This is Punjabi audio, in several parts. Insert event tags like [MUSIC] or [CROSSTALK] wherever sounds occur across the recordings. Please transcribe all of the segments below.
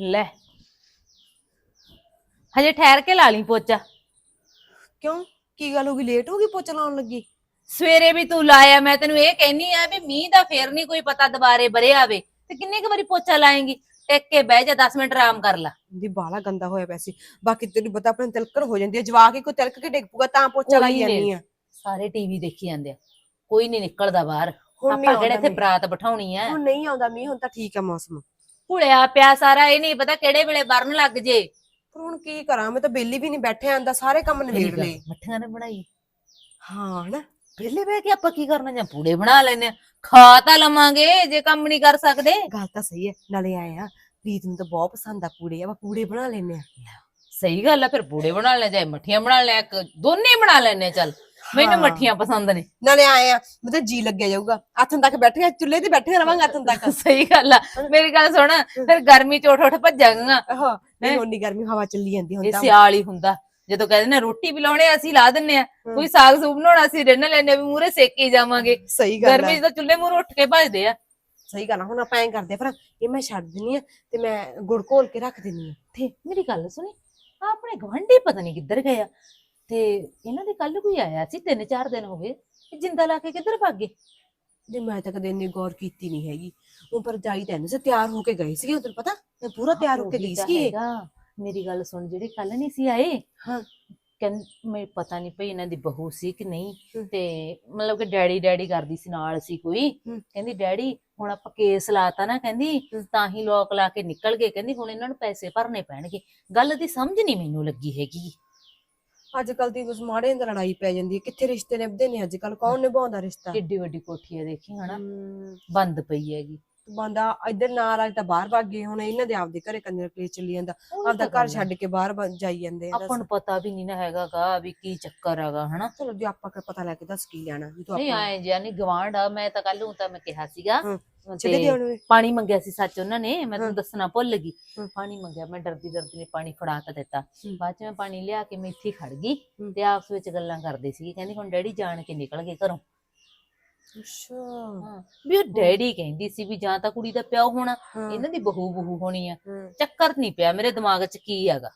ਲੈ। ਹਜੇ ਠਹਿਰ ਕੇ ਲਾ ਲਈ ਪੋਚਾ। ਕਿਉਂ? ਕੀ ਗੱਲ ਹੋ ਗਈ? ਲੇਟ ਹੋ ਗਈ ਪੋਚਾ ਲਾਉਣ ਲੱਗੀ? ਸਵੇਰੇ ਵੀ ਤੂੰ ਲਾਇਆ ਮੈਂ ਤੈਨੂੰ ਇਹ ਕਹਿਨੀ ਆ ਵੀ ਮੀਂਹ ਦਾ ਫੇਰ ਨਹੀਂ ਕੋਈ ਪਤਾ ਦੁਬਾਰੇ ਬਰੇ ਆਵੇ। ਤੇ ਕਿੰਨੇ ਕੁ ਵਾਰੀ ਪੋਚਾ ਲਾਏਂਗੀ? ਟਿਕ ਕੇ ਬਹਿ ਜਾ 10 ਮਿੰਟ ਆਰਾਮ ਕਰ ਲੈ। ਦੀ ਬਾਲਾ ਗੰਦਾ ਹੋਇਆ ਪਿਆ ਸੀ। ਬਾਕੀ ਤੈਨੂੰ ਪਤਾ ਆਪਣੇ ਤਿਲਕਣ ਹੋ ਜਾਂਦੀ ਹੈ ਜਵਾਕ ਹੀ ਕੋਈ ਤਿਲਕ ਕੇ ਡਿੱਗ ਪੂਗਾ ਤਾਂ ਪੋਚਾ ਲਾਈ ਕੋਈ ਨੀ। ਜਾਂਦੀ ਆ। ਸਾਰੇ ਟੀਵੀ ਦੇਖੀ ਜਾਂਦੇ ਆ। ਕੋਈ ਨਹੀਂ ਨਿਕਲਦਾ ਬਾਹਰ। ਹੁਣ ਨਹੀਂ ਆਪਾਂ ਕਿਹੜੇ ਆਉਂਦਾ ਇੱਥੇ ਮੀਂਹ। ਬਰਾਤ ਬਿਠਾਉਣੀ ਆ। ਹੁਣ ਨਹੀਂ ਆਉਂਦਾ ਮੀਂਹ ਹੁਣ ਤਾਂ ਠੀਕ ਆ ਮੌਸਮ। ਭੁਲਿਆ ਪਿਆ ਸਾਰਾ ਇਹ ਨਹੀਂ ਪਤਾ ਕਿਹੜੇ ਵੇਲੇ ਬਰਨ ਲੱਗ ਜੇ। ਪਰ ਹੁਣ ਕੀ ਕਰਾਂ ਮੈਂ ਤਾਂ ਬੇਲੀ ਵੀ ਨਹੀਂ ਬੈਠੇ ਆਂਦਾ ਸਾਰੇ ਕੰਮ ਨਿਬੇੜ ਲਏ। ਮੱਠੀਆਂ ਨੇ ਬਣਾਈ। ਹਾਂ ਹਨਾ? ਵਿਹਲੇ ਬਹਿ ਕੇ ਆਪਾਂ ਕੀ ਕਰਨਾ ਜਾਂ ਪੂੜੇ ਬਣਾ ਲੈਨੇ ਆ। ਖਾ ਤਾਂ ਲਵਾਂਗੇ ਜੇ ਕੰਮ ਨਹੀਂ ਕਰ ਸਕਦੇ। ਗੱਲ ਤਾਂ ਸਹੀ ਹੈ ਨਾਲੇ ਆਏ ਆ ਪ੍ਰੀਤ ਨੂੰ ਤਾਂ ਬਹੁਤ ਪਸੰਦ ਆ ਪੂੜੇ ਆਪਾਂ ਪੂੜੇ ਬਣਾ ਲੈਨੇ ਆ। ਸਹੀ ਗੱਲ ਆ ਫਿਰ ਪੂੜੇ ਬਣਾ ਲੈ ਚਾਹੇ ਮੱਠੀਆਂ ਬਣਾ ਲੈ ਇੱਕ ਦੋਨੇ ਬਣਾ ਲੈਨੇ ਆ ਚੱਲ। ਮੈਨੂੰ ਹਾਂ। ਮੱਠੀਆਂ ਪਸੰਦ ਨੇ। ਨਾਲੇ ਆਏ ਆ ਮਤਲਬ ਜੀ ਲੱਗਿਆ ਜਾਊਗਾ। ਹੱਥਾਂ ਤੱਕ ਬੈਠੇ ਚੁੱਲ੍ਹੇ ਤੇ ਬੈਠੇ ਰਵਾਂਗੇ ਹੱਥਾਂ ਤੱਕ। [LAUGHS] ਸਹੀ ਗੱਲ ਆ। ਮੇਰੀ ਗੱਲ ਸੁਣ ਫਿਰ ਗਰਮੀ ਚ ਉੱਠ ਉੱਠ ਭੱਜਾਂਗਾ। ਆਹ ਨਹੀਂ ਹੁਣ ਗਰਮੀ ਹਵਾ ਚੱਲੀ ਜਾਂਦੀ ਹੁਣ ਇਹ ਸਿਆਲ ਹੀ ਹੁੰਦਾ। ਜਦੋਂ ਕਹਿੰਦੇ ਨੇ ਰੋਟੀ ਵੀ ਲਾਉਣੇ ਅਸੀਂ ਲਾ ਦਿੰਨੇ ਆ। ਕੋਈ ਸਾਗ ਸੂਪ ਬਣਾਉਣਾ ਅਸੀਂ ਰਿੰਨ ਲੈਨੇ ਵੀ ਮੂਰੇ ਸੇਕੀ ਜਾਵਾਂਗੇ। ਸਹੀ ਗੱਲ ਗਰਮੀ ਹੈ ਚ ਤਾਂ ਚੁੱਲ੍ਹੇ ਮੂਰੇ ਉੱਠ ਕੇ ਭੱਜਦੇ ਆ। ਸਹੀ ਗੱਲ ਆ ਹੁਣ ਆਪਾਂ ਐਂ ਕਰਦੇ ਪਰ ਇਹ ਮੈਂ ਛੱਡ ਦਿੰਨੀ ਆ ਤੇ ਮੈਂ ਗੁੜ ਘੋਲ ਕੇ ਰੱਖ ਦਿੰਨੀ ਆ। ਤੇ ਮੇਰੀ ਗੱਲ ਸੁਣੀ ਆਪਣੇ ਗਵਾਂਢੀ ਪਤਾ ਨਹੀਂ ਕਿੱਧਰ ਗਏ ਆ। ਤੇ ਇਹਨਾਂ ਦੇ ਕੱਲ ਕੋਈ ਆਇਆ ਸੀ ਤਿੰਨ ਚਾਰ ਦਿਨ ਹੋ ਗਏ ਇਹ ਜਿੰਦਾ ਲਾ ਕੇ ਕਿੱਧਰ ਭੱਗ ਗਏ ਜੇ ਮੈਂ ਤਾਂ ਕਦੇ ਇੰਨੀ ਗੌਰ ਕੀਤੀ ਨਹੀਂ ਹੈਗੀ ਉਹ ਪਰ ਜਾਈ ਤਾਂ ਸੇ ਤਿਆਰ ਹੋ ਕੇ ਗਏ ਸੀਗੇ ਉਧਰ ਪਤਾ ਮੈਂ ਪੂਰਾ ਤਿਆਰ ਹੋ ਕੇ ਗਈ ਸੀ ਇਹ। ਹੈਗਾ। ਮੇਰੀ ਗੱਲ ਸੁਣ ਜਿਹੜੇ ਕੱਲ ਨਹੀਂ ਸੀ ਆਏ ਹਾਂ। ਕਹਿੰਦੇ ਮੈਂ ਪਤਾ ਨਹੀਂ ਭਈ ਇਹਨਾਂ ਦੀ ਬਹੂ ਸੀ ਕਿ ਨਹੀਂ ਹਮ। ਤੇ ਮਤਲਬ ਕਿ ਡੈਡੀ ਡੈਡੀ ਕਰਦੀ ਸੀ ਨਾਲ ਸੀ ਕੋਈ ਹਮ। ਕਹਿੰਦੀ ਡੈਡੀ ਹੁਣ ਆਪਾਂ ਕੇਸ ਲਾਤਾ ਨਾ ਕਹਿੰਦੀ ਹਮ। ਤਾਂ ਹੀ ਲੋਕ ਲਾ ਕੇ ਨਿਕਲ ਗਏ ਕਹਿੰਦੀ ਹੁਣ ਇਹਨਾਂ ਨੂੰ ਪੈਸੇ ਭਰਨੇ ਪੈਣਗੇ ਗੱਲ ਦੀ ਸਮਝ ਨਹੀਂ ਮੈਨੂੰ ਲੱਗੀ ਹੈਗੀ ਅੱਜ ਕੱਲ ਦੀ ਉਸ ਮਾੜੇ ਨਾਲ ਲੜਾਈ ਪੈ ਜਾਂਦੀ ਹੈ। ਕਿੱਥੇ ਰਿਸ਼ਤੇ ਨਿਭਦੇ ਨੇ ਅੱਜ ਕੱਲ ਕੌਣ ਨਿਭਾਉਂਦਾ ਰਿਸ਼ਤਾ? ਕਿੱਡੀ ਵੱਡੀ ਕੋਠੀ ਹੈ ਦੇਖੀ ਹਨਾ? ਬੰਦ ਪਈ ਹੈਗੀ। ਬੰਦਾ ਇੱਧਰ ਨਾ ਰਾਜ ਤਾਂ ਬਾਹਰ ਭੱਗ ਗਏ ਹੁਣ। ਇਹਨਾਂ ਦੇ ਆਪਦੇ ਘਰੇ ਕੰਜਰ ਕਲੇਸ਼ ਚੱਲੀ ਜਾਂਦਾ। ਆਪਦਾ ਘਰ। ਛੱਡ ਕੇ ਬਾਹਰ ਜਾਈ ਜਾਂਦੇ ਆ ਆਪਾਂ ਨੂੰ ਪਤਾ ਵੀ ਨਹੀਂ ਨਾ ਹੈਗਾਗਾ ਵੀ ਕੀ ਚੱਕਰ ਹੈਗਾ ਹਨਾ? ਚਲੋ ਜੇ ਆਪਾਂ ਕਿਆ ਪਤਾ ਲੈ ਕੇ ਦੱਸ ਕੀ ਲੈਣਾ ਨਹੀਂ ਆਏ ਜਿਆ ਨਹੀਂ ਗਵਾਂਢ ਆ ਮੈਂ ਤਾਂ ਕੱਲ ਨੂੰ ਤਾਂ ਮੈਂ ਕਿਹਾ ਸੀਗਾ ਚਲੇ ਉਹਨੂੰ ਪਾਣੀ ਮੰਗਿਆ ਸੀ ਸੱਚ ਉਹਨਾਂ ਨੇ ਮੈਂ। ਤੁਹਾਨੂੰ ਦੱਸਣਾ ਭੁੱਲ ਗਈ। ਪਾਣੀ ਮੰਗਿਆ ਮੈਂ ਡਰਦੀ ਡਰਦੀ ਨੇ ਪਾਣੀ ਫੜਾ ਤਾ ਦਿੱਤਾ। ਬਾਅਦ ਚ ਮੈਂ ਪਾਣੀ ਲਿਆ ਕੇ ਮੈਂ ਇੱਥੇ ਖੜ ਗਈ। ਤੇ ਆਪਸ ਵਿੱਚ ਗੱਲਾਂ ਕਰਦੇ ਸੀ। ਕਹਿੰਦੀ ਹੁਣ ਡੈਡੀ ਜਾਣ ਕੇ ਨਿਕਲ ਗਏ ਘਰੋਂ। ਅੱਛਾ। ਵੀ ਉਹ ਡੈਡੀ ਕਹਿੰਦੀ ਸੀ ਵੀ ਜਾਂ ਤਾਂ ਕੁੜੀ ਦਾ ਪਿਓ ਹੋਣਾ ਇਹਨਾਂ ਦੀ ਬਹੂ ਬਹੂ ਹੋਣੀ ਆ। ਚੱਕਰ ਨਹੀਂ ਪਿਆ ਮੇਰੇ ਦਿਮਾਗ 'ਚ ਕੀ ਹੈਗਾ।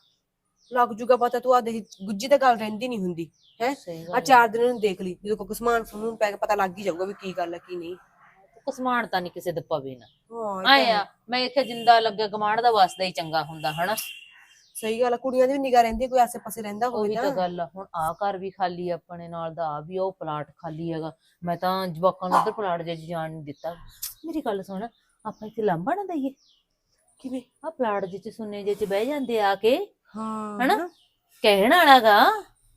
ਲੱਗ ਜੂਗਾ ਪਤਾ ਤੂੰ ਆ ਦੇਖ ਗੁੱਜੀ ਤਾਂ ਗੱਲ ਰਹਿੰਦੀ ਨਹੀਂ ਹੁੰਦੀ ਹੈ? ਆ। ਚਾਰ ਦਿਨ ਨੂੰ ਦੇਖ ਲਈ ਜਦੋਂ ਕੋਈ ਸਮਾਨ ਸਮੂਨ ਪੈ ਕੇ ਪਤਾ ਲੱਗ ਹੀ ਜਾਊਗਾ ਵੀ ਕੀ ਗੱਲ ਹੈ ਕੀ ਨਹੀਂ। ਕਸਮਾਨ ਤਾਂ ਨਹੀਂ ਕਿਸੇ ਦੇ ਪਵੇ ਨਾ। ਹਾਂ ਇਹ ਤਾਂ ਆਏ ਹੈ। ਆ ਮੈਂ ਇੱਥੇ ਜਿੰਦਾ ਲੱਗਾ ਗਮਾਂਡ ਦਾ ਵਸਦਾ ਹੀ ਚੰਗਾ ਹੁੰਦਾ ਹਨਾ? ਸਹੀ ਗੱਲ ਆ ਕੁੜੀਆਂ ਦੀ ਵੀ ਨਿਗਾਹ ਰਹਿੰਦੀ ਕੋਈ ਆਸੇ ਪਾਸੇ ਰਹਿੰਦਾ ਹੋਵੇ ਉਹੀ ਤਾਂ ਤਾਂ। ਗੱਲ ਆ ਹੁਣ ਆ ਘਰ ਵੀ ਖਾਲੀ ਆ ਆਪਣੇ ਨਾਲ ਦਾ ਆ ਵੀ ਉਹ ਪਲਾਟ ਖਾਲੀ ਹੈਗਾ। ਮੈਂ ਤਾਂ ਜਵਾਕਾਂ ਨੂੰ ਉਧਰ ਪਲਾਟ ਜੇ ਜਾਣ ਨਹੀਂ ਦਿੱਤਾ। ਮੇਰੀ ਗੱਲ ਸੁਣ ਆਪਾਂ ਇੱਥੇ ਲਾਂਬਾ ਨਾ ਦਈਏ। ਕਿਵੇਂ? ਆ ਪਲਾਟ ਜਿਹੇ ਚ ਸੁੰਨੇ ਜੇ ਚ ਬਹਿ ਜਾਂਦੇ ਆ ਕੇ ਹਾਂ ਹਨਾ? ਕਹਿਣ ਵਾਲਾਗਾ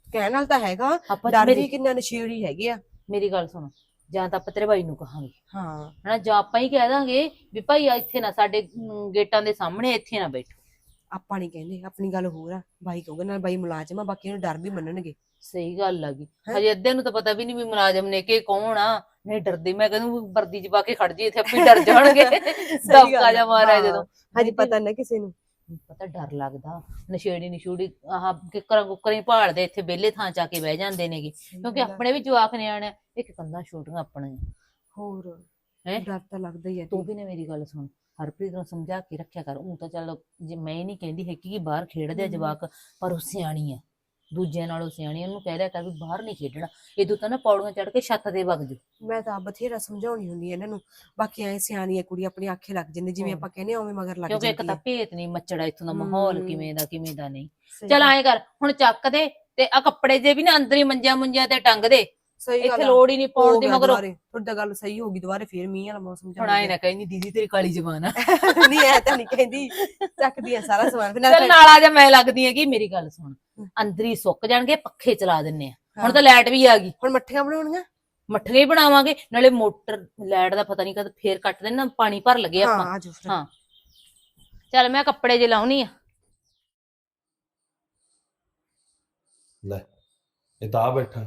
ਕਹਿਣ ਨਾਲ ਤਾਂ ਹੈਗਾ ਆਪਾਂ ਡਰ ਵੀ ਮੇਰੀ ਕਿੰਨਾ ਨਸ਼ੇੜੀ ਹੈਗੇ ਆ। ਮੇਰੀ ਗੱਲ ਸੁਣ ਜਾਂ ਤਾਂ ਆਪਾਂ ਤੇਰੇ ਬਾਈ ਨੂੰ ਕਹਾਂਗੇ। ਹਾਂ। ਹਨਾ ਜਾਂ ਆਪਾਂ ਹੀ ਕਹਿ ਦਾਂਗੇ ਵੀ ਭਾਈ ਆ ਇੱਥੇ ਨਾ ਸਾਡੇ ਅਮ, ਗੇਟਾਂ ਦੇ ਸਾਹਮਣੇ ਇੱਥੇ ਨਾ ਬੈਠੋ। ਆਪਾਂ ਨਹੀਂ ਕਹਿੰਦੇ ਆਪਣੀ ਗੱਲ ਹੋਰ ਆ। ਬਾਈ ਕਹੂਗਾ ਨਾਲ ਬਾਈ ਮੁਲਾਜ਼ਮ ਆ ਬਾਕੀ ਨੂੰ ਡਰ ਵੀ ਮੰਨਣਗੇ। ਸਹੀ ਗੱਲ ਲੱਗੀ ਹੈਂ? ਹਜੇ ਅੱਧੇ ਨੂੰ ਤਾਂ ਪਤਾ ਵੀ ਨਹੀਂ ਵੀ ਮੁਲਾਜ਼ਮ ਨੇ ਕਿ ਕੌਣ ਆ। ਨਹੀਂ ਡਰਦੇ ਮੈਂ ਕਹਿੰਦਾ ਵਰਦੀ ਚ ਪਾ ਕੇ ਖੜ ਜੀ ਇੱਥੇ ਆਪੇ ਡਰ ਜਾਣਗੇ। ਦਬਕਾ ਜਾ ਮਾਰਿਆ ਜਦੋਂ। ਹਜੇ ਨਹੀਂ ਤੇ- ਪਤਾ ਨਾ ਕਿਸੇ ਨੂੰ। ਪਤਾ ਡਰ ਲੱਗਦਾ। ਨਸ਼ੇੜੀ ਨਿਸ਼ੂੜੀ ਆਹ ਕਿਕਰਾਂ ਕੁਕਰਾਂ ਭਾਲਦੇ ਇੱਥੇ ਵਿਹਲੇ ਥਾਂ ਚਾ ਕੇ ਬਹਿ ਜਾਂਦੇ ਨੇਗੇ। ਕਿਉਂਕਿ ਆਪਣੇ ਵੀ ਜਵਾਕ ਨਿਆਣੇ ਇੱਕ ਕੰਧਾਂ ਛੋਟੀਆਂ ਆਪਣੇ ਹੋਰ ਹੈਂ? ਡਰ ਤਾਂ ਲੱਗਦਾ ਹੀ ਹੈ ਤੂੰ ਵੀ ਨੇ ਮੇਰੀ ਗੱਲ ਸੁਣ। ਹਰਪ੍ਰੀਤ ਨੂੰ ਸਮਝਾ ਕੇ ਰੱਖਿਆ ਕਰ। ਉਹ ਤਾਂ ਚੱਲ ਜੇ ਮੈਂ ਨਹੀਂ ਕਹਿੰਦੀ ਹੈ ਕਿ ਬਾਹਰ ਖੇਡਦੇ ਆ। ਜਵਾਕ ਪਰ ਉਹ ਸਿਆਣੀ ਆ। ਦੂਜਿਆਂ ਨਾਲੋਂ ਸਿਆਣੀ ਉਹਨੂੰ ਕਹਿ ਦਿਆ ਕਰ ਵੀ ਬਾਹਰ ਨਹੀਂ ਖੇਡਣਾ। ਇਹ ਤਾਂ ਨਾ ਪੌੜੀਆਂ ਚੜ ਕੇ ਛੱਤ ਤੇ ਵਗ ਜਾ ਮੈਂ ਤਾਂ ਬਥੇਰਾ ਸਮਝਾਉਣੀ ਹੁੰਦੀ ਹੈ ਇਹਨਾਂ ਨੂੰ ਬਾਕੀ ਐ ਸਿਆਣੀ ਹੈ ਕੁੜੀ ਆਪਣੀ ਆਖੇ ਲੱਗ ਜਾਂਦੀ ਜਿਵੇਂ। ਆਪਾਂ ਕਹਿੰਦੇ ਉਵੇਂ ਮਗਰ ਲੱਗ ਕਿਉਂਕਿ ਇੱਕ ਜਾਂਦੀ ਤਾਂ ਭੇਤ ਨਹੀਂ ਮੱਚੜਾ ਇੱਥੋਂ ਦਾ ਮਾਹੌਲ। ਕਿਵੇਂ ਦਾ ਕਿਵੇਂ ਦਾ ਨਹੀਂ। ਚੱਲ ਐਂ ਕਰ ਹੁਣ ਚੱਕ ਦੇ ਤੇ ਆ ਕੱਪੜੇ ਜੇ ਵੀ ਨਾ ਅੰਦਰ ਹੀ ਮੰਜਿਆਂ ਮੁੰਜਿਆਂ ਤੇ ਟੰਗ ਦੇ। ਸਹੀ ਗੱਲ ਇੱਥੇ। ਲੋੜ ਹੀ ਨਹੀਂ ਪਾਉਣ ਦੀ ਮਗਰੋਂ। ਤੁਹਾਡਾ ਗੱਲ ਸਹੀ ਹੋ ਗਈ ਦੁਬਾਰੇ ਫੇਰ ਮੀਂਹ ਵਾਲਾ ਮੌਸਮ ਹੁਣ ਆਏ ਨਾ ਕਹਿੰਦੀ ਦੀਦੀ ਤੇਰੀ ਕਾਲੀ ਜ਼ਬਾਨ ਆ। [LAUGHS] ਨਹੀਂ ਐ ਤਾਂ ਨਹੀਂ ਕਹਿੰਦੀ ਚੱਕਦੀ ਆ ਸਾਰਾ ਸਮਾਨ। ਫਿਰ ਚੱਲ ਨਾਲ ਜਾ ਮੈਂ ਲੱਗਦੀ ਹੈਗੀ ਮੇਰੀ ਗੱਲ ਸੁਣ। ਅੰਦਰ ਹੀ ਸੁੱਕ ਜਾਣਗੇ ਪੱਖੇ ਚਲਾ ਦਿੰਨੇ ਆ। ਹੁਣ। ਤਾਂ ਲਾਈਟ ਵੀ ਆ ਗਈ। ਹੁਣ ਮੱਠੀਆਂ ਬਣਾਉਣੀਆਂ? ਮੱਠੀਆਂ ਹੀ ਬਣਾਵਾਂਗੇ ਨਾਲੇ ਮੋਟਰ ਲਾਈਟ ਦਾ ਪਤਾ ਨਹੀਂ ਕਦ ਫੇਰ ਕੱਟ ਦੇਣਾ ਪਾਣੀ ਭਰ ਲਗੇ ਆਪਾਂ। ਹਾਂ ਚੱਲ ਮੈਂ ਕੱਪੜੇ ਜੇ ਲਾਉਣੀ ਆ। ਲੈ ਇਹ ਤਾਂ ਆ ਬੈਠਾ।